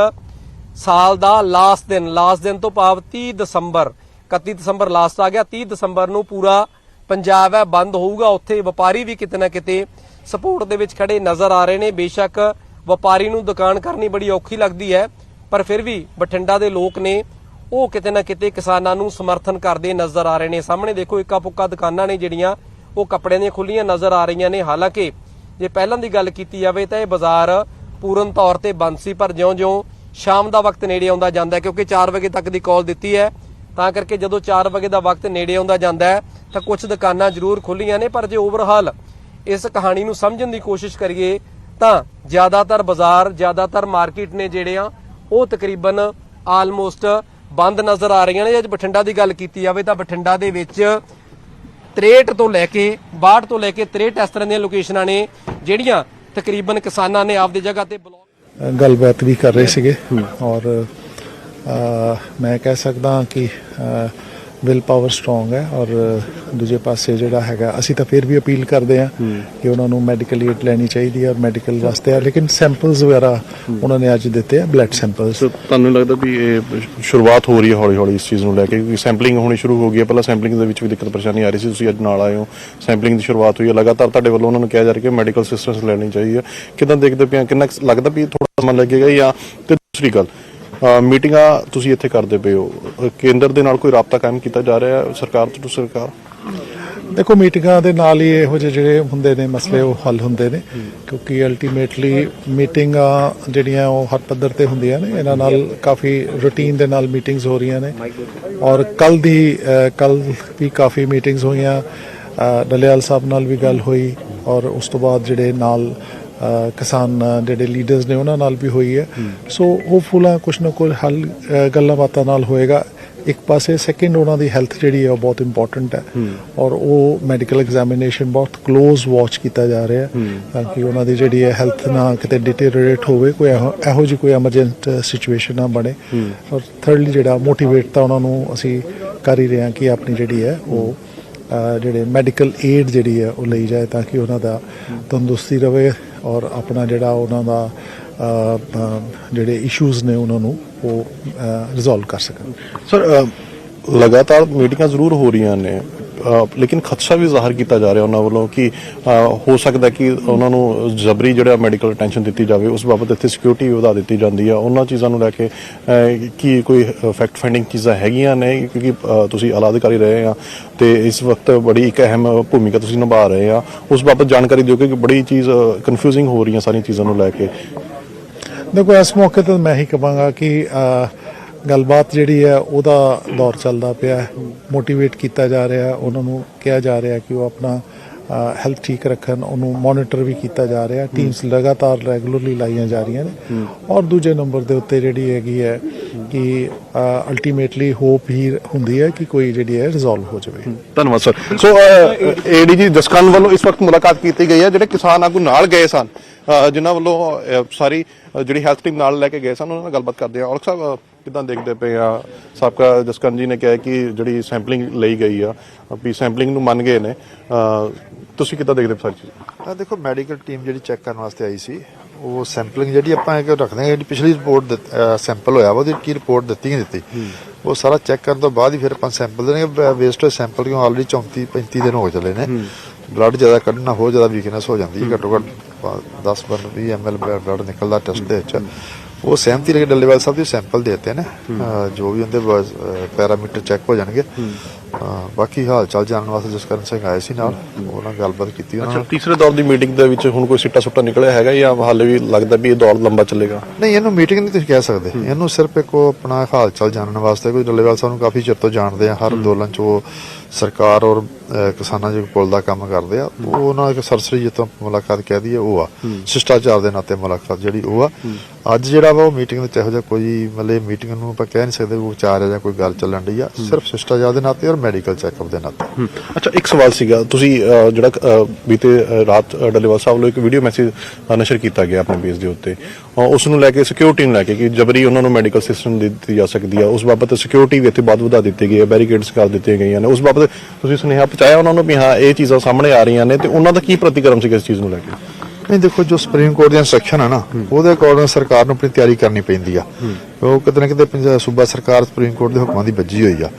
Speaker 2: ਸਾਲ ਦਾ ਲਾਸਟ ਦਿਨ ਲਾਸਟ ਦਿਨ ਤੋਂ ਭਾਵ 30 ਦਸੰਬਰ 31 ਦਸੰਬਰ ਲਾਸਟ ਆ ਗਿਆ। 30 ਦਸੰਬਰ ਨੂੰ ਪੂਰਾ ਪੰਜਾਬ ਹੈ, ਬੰਦ ਹੋਊਗਾ। ਉੱਥੇ ਵਪਾਰੀ ਵੀ ਕਿਤੇ ਨਾ ਕਿਤੇ ਸਪੋਰਟ ਦੇ ਵਿੱਚ ਖੜੇ ਨਜ਼ਰ ਆ ਰਹੇ ਨੇ। ਬੇਸ਼ੱਕ ਵਪਾਰੀ ਨੂੰ ਦੁਕਾਨ ਕਰਨੀ ਬੜੀ ਔਖੀ ਲੱਗਦੀ ਹੈ, ਪਰ ਫਿਰ ਵੀ ਬਠਿੰਡਾ ਦੇ ਲੋਕ ਨੇ ਉਹ ਕਿਤੇ ਨਾ ਕਿਤੇ ਕਿਸਾਨਾਂ ਨੂੰ ਸਮਰਥਨ ਕਰਦੇ ਨਜ਼ਰ ਆ ਰਹੇ ਨੇ। ਸਾਹਮਣੇ ਦੇਖੋ ਇੱਕਾ ਪੁੱਕਾ ਦੁਕਾਨਾਂ ਨੇ ਜਿਹੜੀਆਂ, ਉਹ ਕੱਪੜਿਆਂ ਦੀਆਂ ਖੁੱਲੀਆਂ ਨਜ਼ਰ ਆ ਰਹੀਆਂ ਨੇ। ਹਾਲਾਂਕਿ ਜੇ ਪਹਿਲਾਂ ਦੀ ਗੱਲ ਕੀਤੀ ਜਾਵੇ ਤਾਂ ਇਹ ਬਾਜ਼ਾਰ ਪੂਰਨ ਤੌਰ ਤੇ ਬੰਦ ਸੀ, ਪਰ ਜਿਉਂ-ਜਿਉਂ ਸ਼ਾਮ ਦਾ ਵਕਤ ਨੇੜੇ ਆਉਂਦਾ ਜਾਂਦਾ ਕਿਉਂਕਿ 4 ਵਜੇ ਤੱਕ ਦੀ ਕਾਲ ਦਿੱਤੀ ਹੈ, ਤਾਂ ਕਰਕੇ ਜਦੋਂ 4 ਵਜੇ ਦਾ ਵਕਤ ਨੇੜੇ ਆਉਂਦਾ ਜਾਂਦਾ ਹੈ, ਤਾਂ ਕੁਝ ਦੁਕਾਨਾਂ ਜ਼ਰੂਰ ਖੁੱਲੀਆਂ ਨੇ। ਪਰ ਜੇ ਓਵਰਹਾਲ ਇਸ ਕਹਾਣੀ ਨੂੰ ਸਮਝਣ ਦੀ ਕੋਸ਼ਿਸ਼ ਕਰੀਏ ਤਾਂ ਜ਼ਿਆਦਾਤਰ ਬਾਜ਼ਾਰ ਜ਼ਿਆਦਾਤਰ ਮਾਰਕੀਟ ਨੇ ਜਿਹੜੇ ਆ ਉਹ ਤਕਰੀਬਨ ਆਲਮੋਸਟ ਬੰਦ ਨਜ਼ਰ ਆ ਰਹੀਆਂ ਨੇ। ਜੇ ਬਠਿੰਡਾ ਦੀ ਗੱਲ ਕੀਤੀ ਜਾਵੇ ਤਾਂ ਬਠਿੰਡਾ ਦੇ ਵਿੱਚ 63 ਤੋਂ ਲੈ ਕੇ 62 ਤੋਂ ਲੈ ਕੇ 63 ਇਸ ਤਰ੍ਹਾਂ ਦੀਆਂ ਲੋਕੇਸ਼ਨਾਂ ਨੇ ਜਿਹੜੀਆਂ ਤਕਰੀਬਨ ਕਿਸਾਨਾਂ ਨੇ ਆਪਦੀ ਜਗ੍ਹਾ ਤੇ ਬਲੌਕ
Speaker 3: ਗੱਲਬਾਤ ਵੀ ਕਰ ਰਹੇ ਸੀਗੇ। ਔਰ ਮੈਂ ਕਹਿ ਸਕਦਾ ਕਿ ਵਿਲ ਪਾਵਰ ਸਟਰੋਂਗ ਹੈ ਔਰ ਦੂਜੇ ਪਾਸੇ ਜਿਹੜਾ ਹੈਗਾ ਅਸੀਂ ਤਾਂ ਫਿਰ ਵੀ ਅਪੀਲ ਕਰਦੇ ਹਾਂ ਕਿ ਉਹਨਾਂ ਨੂੰ ਮੈਡੀਕਲ ਏਡ ਲੈਣੀ ਚਾਹੀਦੀ ਹੈ ਔਰ ਮੈਡੀਕਲ ਵਾਸਤੇ ਆ ਲੇਕਿਨ ਸੈਂਪਲਸ ਵਗੈਰਾ ਉਹਨਾਂ ਨੇ ਅੱਜ ਦਿੱਤੇ ਆ ਬਲੱਡ ਸੈਂਪਲਸ
Speaker 4: ਤੁਹਾਨੂੰ ਲੱਗਦਾ ਵੀ ਇਹ ਸ਼ੁਰੂਆਤ ਹੋ ਰਹੀ ਹੈ ਹੌਲੀ ਹੌਲੀ ਇਸ ਚੀਜ਼ ਨੂੰ ਲੈ ਕੇ ਕਿਉਂਕਿ ਸੈਂਪਲਿੰਗ ਹੋਣੀ ਸ਼ੁਰੂ ਹੋ ਗਈ ਹੈ ਪਹਿਲਾਂ ਸੈਂਪਲਿੰਗ ਦੇ ਵਿੱਚ ਵੀ ਦਿੱਕਤ ਪਰੇਸ਼ਾਨੀ ਆ ਰਹੀ ਸੀ ਤੁਸੀਂ ਅੱਜ ਨਾਲ ਆਏ ਹੋ। ਸੈਂਪਲਿੰਗ ਦੀ ਸ਼ੁਰੂਆਤ ਹੋਈ ਹੈ। ਲਗਾਤਾਰ ਤੁਹਾਡੇ ਵੱਲੋਂ ਉਹਨਾਂ ਨੂੰ ਕਿਹਾ ਜਾ ਰਿਹਾ ਕਿ ਮੈਡੀਕਲ ਅਸਿਸਟੈਂਸ ਲੈਣੀ ਚਾਹੀਦੀ ਹੈ। ਕਿਦਾਂ ਦੇਖਦੇ ਪਿਆ ਕਿੰਨਾ ਲੱਗਦਾ ਵੀ ਥੋੜਾ ਸਮਾਂ ਲੱਗੇਗਾ ਜਾਂ ਤੇ ਦੂਸਰੀ ਗੱਲ ਮੀਟਿੰਗਾਂ ਤੁਸੀਂ ਇੱਥੇ ਕਰਦੇ ਪਏ ਹੋ। ਕੇਂਦਰ ਦੇ ਨਾਲ ਕੋਈ ਰਾਬਤਾ ਕਾਇਮ ਕੀਤਾ ਜਾ ਰਿਹਾ ਹੈ ਸਰਕਾਰ ਤੋਂ ਸਰਕਾਰ?
Speaker 3: ਦੇਖੋ ਮੀਟਿੰਗਾਂ ਦੇ ਨਾਲ ਹੀ ਇਹੋ ਜਿਹੇ ਜਿਹੜੇ ਹੁੰਦੇ ਨੇ ਮਸਲੇ ਉਹ ਹੱਲ ਹੁੰਦੇ ਨੇ। ਕਿਉਂਕਿ ਅਲਟੀਮੇਟਲੀ ਮੀਟਿੰਗਾਂ ਜਿਹੜੀਆਂ ਉਹ ਹਰ ਪੱਧਰ ਤੇ ਹੁੰਦੀਆਂ ਨੇ ਇਹਨਾਂ ਨਾਲ ਕਾਫੀ ਰੂਟੀਨ ਦੇ ਨਾਲ ਮੀਟਿੰਗਸ ਹੋ ਰਹੀਆਂ ਨੇ। ਔਰ ਕੱਲ ਦੀ ਕੱਲ ਵੀ ਕਾਫੀ ਮੀਟਿੰਗਸ ਹੋਈਆਂ। ਅ, ਡਲਿਆਲ ਸਾਹਿਬ ਨਾਲ ਵੀ ਗੱਲ ਹੋਈ ਔਰ ਉਸ ਤੋਂ ਬਾਅਦ ਜਿਹੜੇ ਨਾਲ ਕਿਸਾਨ ਜਿਹੜੇ ਲੀਡਰਸ ਨੇ ਉਹਨਾਂ ਨਾਲ ਵੀ ਹੋਈ ਹੈ। ਸੋ ਉਹ ਆ ਕੁਛ ਨਾ ਕੁਛ ਹੱਲ ਗੱਲਾਂ ਬਾਤਾਂ ਨਾਲ ਹੋਏਗਾ। ਇੱਕ ਪਾਸੇ ਸੈਕਿੰਡ ਉਹਨਾਂ ਦੀ ਹੈਲਥ ਜਿਹੜੀ ਹੈ ਉਹ ਬਹੁਤ ਇੰਪੋਰਟੈਂਟ ਹੈ। ਔਰ ਉਹ ਮੈਡੀਕਲ ਐਗਜ਼ਾਮੀਨੇਸ਼ਨ ਬਹੁਤ ক্লোਜ਼ ਵਾਚ ਕੀਤਾ ਜਾ ਰਿਹਾ ਹੈ। ਤਾਂ ਕਿ ਉਹਨਾਂ ਦੀ ਜਿਹੜੀ ਹੈ ਹੈਲਥ ਨਾ ਕਿਤੇ ਡਿਟੀਰੀਓਰੇਟ ਹੋਵੇ, ਕੋਈ ਇਹੋ ਇਹੋ ਜਿਹੀ ਕੋਈ ਐਮਰਜੈਂਟ ਸਿਚੁਏਸ਼ਨ ਨਾ ਬਣੇ। ਔਰ ਥਰਡਲੀ ਜਿਹੜਾ ਮੋਟੀਵੇਟ ਤਾਂ ਉਹਨਾਂ ਨੂੰ ਅਸੀਂ ਕਰ ਹੀ ਰਹੇ ਹਾਂ ਕਿ ਆਪਣੀ ਜਿਹੜੀ ਹੈ ਉਹ ਜਿਹੜੇ ਮੈਡੀਕਲ ਏਡ ਜਿਹੜੀ ਹੈ ਉਹ ਲਈ ਜਾਏ ਤਾਂ ਕਿ ਉਹਨਾਂ ਦਾ ਤੰਦਰੁਸਤੀ ਰਵੇ। ਔਰ ਆਪਣਾ ਜਿਹੜਾ ਉਹਨਾਂ ਦਾ ਜਿਹੜੇ ਇਸ਼ੂਜ਼ ਨੇ ਉਹਨਾਂ ਨੂੰ ਉਹ ਰਿਜ਼ੋਲਵ ਕਰ ਸਕਣ।
Speaker 4: ਸਰ ਲਗਾਤਾਰ ਮੀਟਿੰਗਾਂ ਜ਼ਰੂਰ ਹੋ ਰਹੀਆਂ ਨੇ। ਲੇਕਿਨ ਖਦਸ਼ਾ ਵੀ ਜ਼ਾਹਰ ਕੀਤਾ ਜਾ ਰਿਹਾ ਉਹਨਾਂ ਵੱਲੋਂ ਕਿ ਹੋ ਸਕਦਾ ਕਿ ਉਹਨਾਂ ਨੂੰ ਜਬਰੀ ਜਿਹੜਾ ਮੈਡੀਕਲ ਅਟੈਂਸ਼ਨ ਦਿੱਤੀ ਜਾਵੇ, ਉਸ ਬਾਬਤ ਇੱਥੇ ਸਿਕਿਉਰਿਟੀ ਵਧਾ ਦਿੱਤੀ ਜਾਂਦੀ ਆ। ਉਹਨਾਂ ਚੀਜ਼ਾਂ ਨੂੰ ਲੈ ਕੇ ਕੀ ਕੋਈ ਫੈਕਟ ਫਾਈਂਡਿੰਗ ਚੀਜ਼ਾਂ ਹੈਗੀਆਂ ਨੇ? ਕਿਉਂਕਿ ਤੁਸੀਂ ਆਲਾ ਅਧਿਕਾਰੀ ਰਹੇ ਆ ਤੇ ਇਸ ਵਕਤ ਬੜੀ ਇੱਕ ਅਹਿਮ ਭੂਮਿਕਾ ਤੁਸੀਂ ਨਿਭਾ ਰਹੇ ਆ। ਉਸ ਬਾਬਤ ਜਾਣਕਾਰੀ ਦਿਓ ਕਿ ਬੜੀ ਚੀਜ਼ ਕਨਫਿਊਜ਼ਿੰਗ ਹੋ ਰਹੀਆਂ ਸਾਰੀਆਂ ਚੀਜ਼ਾਂ ਨੂੰ ਲੈ ਕੇ।
Speaker 3: ਦੇਖੋ, ਇਸ ਮੌਕੇ ਤੇ ਮੈਂ ਹੀ ਕਹਾਂਗਾ ਕਿ ਗੱਲਬਾਤ ਜਿਹੜੀ ਹੈ ਉਹਦਾ ਦੌਰ ਚੱਲਦਾ ਪਿਆ ਹੈ। ਮੋਟੀਵੇਟ ਕੀਤਾ ਜਾ ਰਿਹਾ ਉਹਨਾਂ ਨੂੰ ਕਿਹਾ ਜਾ ਰਿਹਾ ਕਿ ਉਹ ਆਪਣਾ ਹੈਲਥ ਠੀਕ ਰੱਖਣ ਉਹਨੂੰ ਮੋਨੀਟਰ ਵੀ ਕੀਤਾ ਜਾ ਰਿਹਾ ਟੀਮਸ ਲਗਾਤਾਰ ਰੈਗੂਲਰਲੀ ਲਾਈਆਂ ਜਾ ਰਹੀਆਂ ਨੇ। ਔਰ ਦੂਜੇ ਨੰਬਰ ਦੇ ਉੱਤੇ ਜਿਹੜੀ ਹੈਗੀ ਹੈ ਕਿ ਅਲਟੀਮੇਟਲੀ ਹੋਪ ਹੀ ਹੁੰਦੀ ਹੈ ਕਿ ਕੋਈ ਜਿਹੜੀ ਹੈ ਰਿਜ਼ੋਲਵ ਹੋ ਜਾਵੇ।
Speaker 4: ਧੰਨਵਾਦ ਸਰ ਸੋ ਏਡੀਜੀ ਜਸਕਰਨ ਵੱਲੋਂ ਇਸ ਵਕਤ ਮੁਲਾਕਾਤ ਕੀਤੀ ਗਈ ਹੈ। ਜਿਹੜੇ ਕਿਸਾਨ ਆਗੂ ਨਾਲ ਗਏ ਸਨ ਅ, ਜਿਨ੍ਹਾਂ ਵੱਲੋਂ ਅ, ਸਾਰੀ ਜਿਹੜੀ ਹੈਲਥ ਟੀਮ ਨਾਲ ਲੈ ਕੇ ਗਏ ਸਨ ਉਹਨਾਂ ਨਾਲ ਗੱਲਬਾਤ ਕਰਦੇ ਆ ਔਲਖ ਸਾਹਿਬ ਕਿੱਦਾਂ ਦੇਖਦੇ ਪਏ ਆ? ਸਾਬਕਾ ਜਸਕਰਨ ਜੀ ਨੇ ਕਿਹਾ ਕਿ ਜਿਹੜੀ ਸੈਂਪਲਿੰਗ ਲਈ ਗਈ ਆ ਵੀ ਸੈਂਪਲਿੰਗ ਨੂੰ ਮੰਨ ਗਏ ਨੇ। ਤੁਸੀਂ ਕਿੱਦਾਂ ਦੇਖਦੇ ਪਏ ਸਾਰੀ ਚੀਜ਼?
Speaker 5: ਆ ਦੇਖੋ ਮੈਡੀਕਲ ਟੀਮ ਜਿਹੜੀ ਚੈੱਕ ਕਰਨ ਵਾਸਤੇ ਆਈ ਸੀ ਉਹ ਸੈਂਪਲਿੰਗ ਜਿਹੜੀ ਆਪਾਂ ਇੱਕ ਰੱਖਦੇ ਹਾਂ ਜਿਹੜੀ ਪਿਛਲੀ ਰਿਪੋਰਟ ਸੈਂਪਲ ਹੋਇਆ ਉਹਦੀ ਕੀ ਰਿਪੋਰਟ ਦਿੱਤੀ ਕਿ ਦਿੱਤੀ। ਉਹ ਸਾਰਾ ਚੈੱਕ ਕਰਨ ਤੋਂ ਬਾਅਦ ਹੀ ਫਿਰ ਆਪਾਂ ਸੈਂਪਲ ਦੇਣਗੇ ਵੇਸਟ ਸੈਂਪਲ ਕਿਉਂ ਆਲਰੇਡੀ 34 35 ਦਿਨ ਹੋ ਚਲੇ ਨੇ। ਬਲੱਡ ਜ਼ਿਆਦਾ ਕੱਢਣਾ ਹੋ ਜ਼ਿਆਦਾ ਵੀਕਨੈਸ ਹੋ ਜਾਂਦੀ ਹੈ ਘੱਟੋ ਘੱਟ 10 ਬਨ 20 ਐਮਐਲ ਬਲੱਡ ਨਿਕਲਦਾ ਟੈਸਟ ਦੇ ਵਿੱਚ। ਉਹ ਸਹਿਮਤੀ ਲੈ ਕੇ ਡੱਲੇਵਾਲ ਸਾਹਿਬ ਦੇ ਸੈਂਪਲ ਦੇਤੇ ਨੇ। ਜੋ ਵੀ ਉਹਦੇ ਪੈਰਾਮੀਟਰ ਚੈੱਕ ਹੋ ਜਾਣਗੇ। ਬਾਕੀ ਹਾਲ ਚਾਲ ਜਾਣਨ ਵਾਸਤੇ ਜਸਕਰਨ ਸਿੰਘ ਆਏ ਸੀ ਨਾਲ। ਉਹਨਾਂ ਨਾਲ ਗੱਲਬਾਤ ਕੀਤੀ ਉਹਨਾਂ
Speaker 4: ਅੱਛਾ ਤੀਸਰੇ ਦੌਰ ਦੀ ਮੀਟਿੰਗ ਦੇ ਵਿੱਚ ਹੁਣ ਕੋਈ ਸਿੱਟਾ ਸੁੱਟਾ ਨਿਕਲਿਆ ਹੈਗਾ ਜਾਂ ਹਾਲੇ ਵੀ ਲੱਗਦਾ ਵੀ ਇਹ ਦੌਰ ਲੰਬਾ ਚੱਲੇਗਾ?
Speaker 5: ਨਹੀਂ ਇਹਨੂੰ ਮੀਟਿੰਗ ਨਹੀਂ ਤੁਸੀਂ ਕਹਿ ਸਕਦੇ। ਇਹਨੂੰ ਸਿਰਫ ਇੱਕ ਉਹ ਆਪਣਾ ਹਾਲ ਚਾਲ ਜਾਣਨ ਵਾਸਤੇ ਕੋਈ ਡੱਲੇਵਾਲ ਸਾਹਿਬ ਨੂੰ ਕਾਫੀ ਚਿਰ ਤੋਂ ਜਾਣਦੇ ਆ। ਹਰ ਅੰਦੋਲਨ ਚ ਉਹ ਸਰਕਾਰ ਔਰ ਕਿਸਾਨਾਂ ਦੇ ਪੁੱਲ ਦਾ ਕੰਮ ਕਰਦੇ ਆ ਉਹ ਉਹਨਾਂ ਇੱਕ ਸਰਸਰੀ ਜਿੱਤੋਂ ਮੁਲਾਕਾਤ ਕਹਿ ਦਈਏ ਉਹ ਆ। ਸ਼ਿਸ਼ਟਾਚਾਰ ਦੇ ਨਾਤੇ ਮੁਲਾਕਾਤ ਜਿਹੜੀ ਉਹ ਆ। ਅੱਜ ਜਿਹੜਾ ਵਾ ਉਹ ਮੀਟਿੰਗ ਵਿੱਚ ਇਹੋ ਜਿਹਾ ਕੋਈ ਮਤਲਬ ਮੀਟਿੰਗ ਨੂੰ ਆਪਾਂ ਕਹਿ ਨਹੀਂ ਸਕਦੇ ਉਹ ਵਿਚਾਰ ਹੈ ਜਾਂ ਕੋਈ ਗੱਲ ਚੱਲਣ ਡਈ ਆ। ਸਿਰਫ ਸ਼ਿਸ਼ਟਾਚਾਰ ਦੇ ਨਾਤੇ ਔਰ ਮੈਡੀਕਲ ਚੈੱਕਅਪ ਦੇ ਨਾਤੇ।
Speaker 4: ਅੱਛਾ ਇੱਕ ਸਵਾਲ ਸੀਗਾ। ਤੁਸੀਂ ਜਿਹੜਾ ਬੀਤੇ ਰਾਤ ਡੱਲੇਵਾਲ ਸਾਹਿਬ ਵੱਲੋਂ ਇੱਕ ਵੀਡੀਓ ਮੈਸੇਜ ਨਸ਼ਰ ਕੀਤਾ ਗਿਆ ਆਪਣੇ ਪੇਜ ਦੇ ਉੱਤੇ। ਉਸ ਨੂੰ ਲੈ ਕੇ ਸਿਕਿਉਰਿਟੀ ਨੂੰ ਲੈ ਕੇ ਕਿ ਜਬਰੀ ਉਹਨਾਂ ਨੂੰ ਮੈਡੀਕਲ ਸਿਸਟਮ ਦਿੱਤੀ ਜਾ ਸਕਦੀ ਆ। ਉਸ ਬਾਬਤ ਸਿਕਿਉਰਿਟੀ ਵੀ ਇੱਥੇ ਬਹੁਤ ਵਧਾ ਦਿੱਤੀ ਗਈ ਹੈ ਬੈਰੀਕੇਡਸ ਕਰ ਦਿੱਤੀਆਂ ਗਈਆਂ ਨੇ। ਉਸ ਬਾਬਤ ਤੁਸੀਂ ਸੁਨੇਹਾ ਪਹੁੰਚਾਇਆ ਉਹਨਾਂ ਨੂੰ ਵੀ ਹਾਂ, ਇਹ ਚੀਜ਼ਾਂ ਸਾਹਮਣੇ ਆ ਰਹੀਆਂ ਨੇ ਤੇ ਉਹਨਾਂ ਦਾ ਕੀ ਪ੍ਰਤੀਕਰਮ ਸੀ ਇਸ ਚੀਜ਼ ਨੂੰ ਲੈ ਕੇ?
Speaker 5: ਨਹੀਂ ਦੇਖੋ ਜੋ ਸੁਪਰੀਮ ਕੋਰਟ ਦੀਆਂ ਇੰਸਟਰਕਸ਼ਨ ਆ ਨਾ ਉਹਦੇ ਅਕੋਰਡਿੰਗ ਸਰਕਾਰ ਨੂੰ ਆਪਣੀ ਤਿਆਰੀ ਕਰਨੀ ਪੈਂਦੀ ਆ। ਉਹ ਕਿਤੇ ਨਾ ਕਿਤੇ ਪੰਜਾਬ ਸੂਬਾ ਸਰਕਾਰ ਸੁਪਰੀਮ ਕੋਰਟ ਦੇ ਹੁਕਮਾਂ ਦੀ ਵੱਜੀ ਹੋਈ ਆ।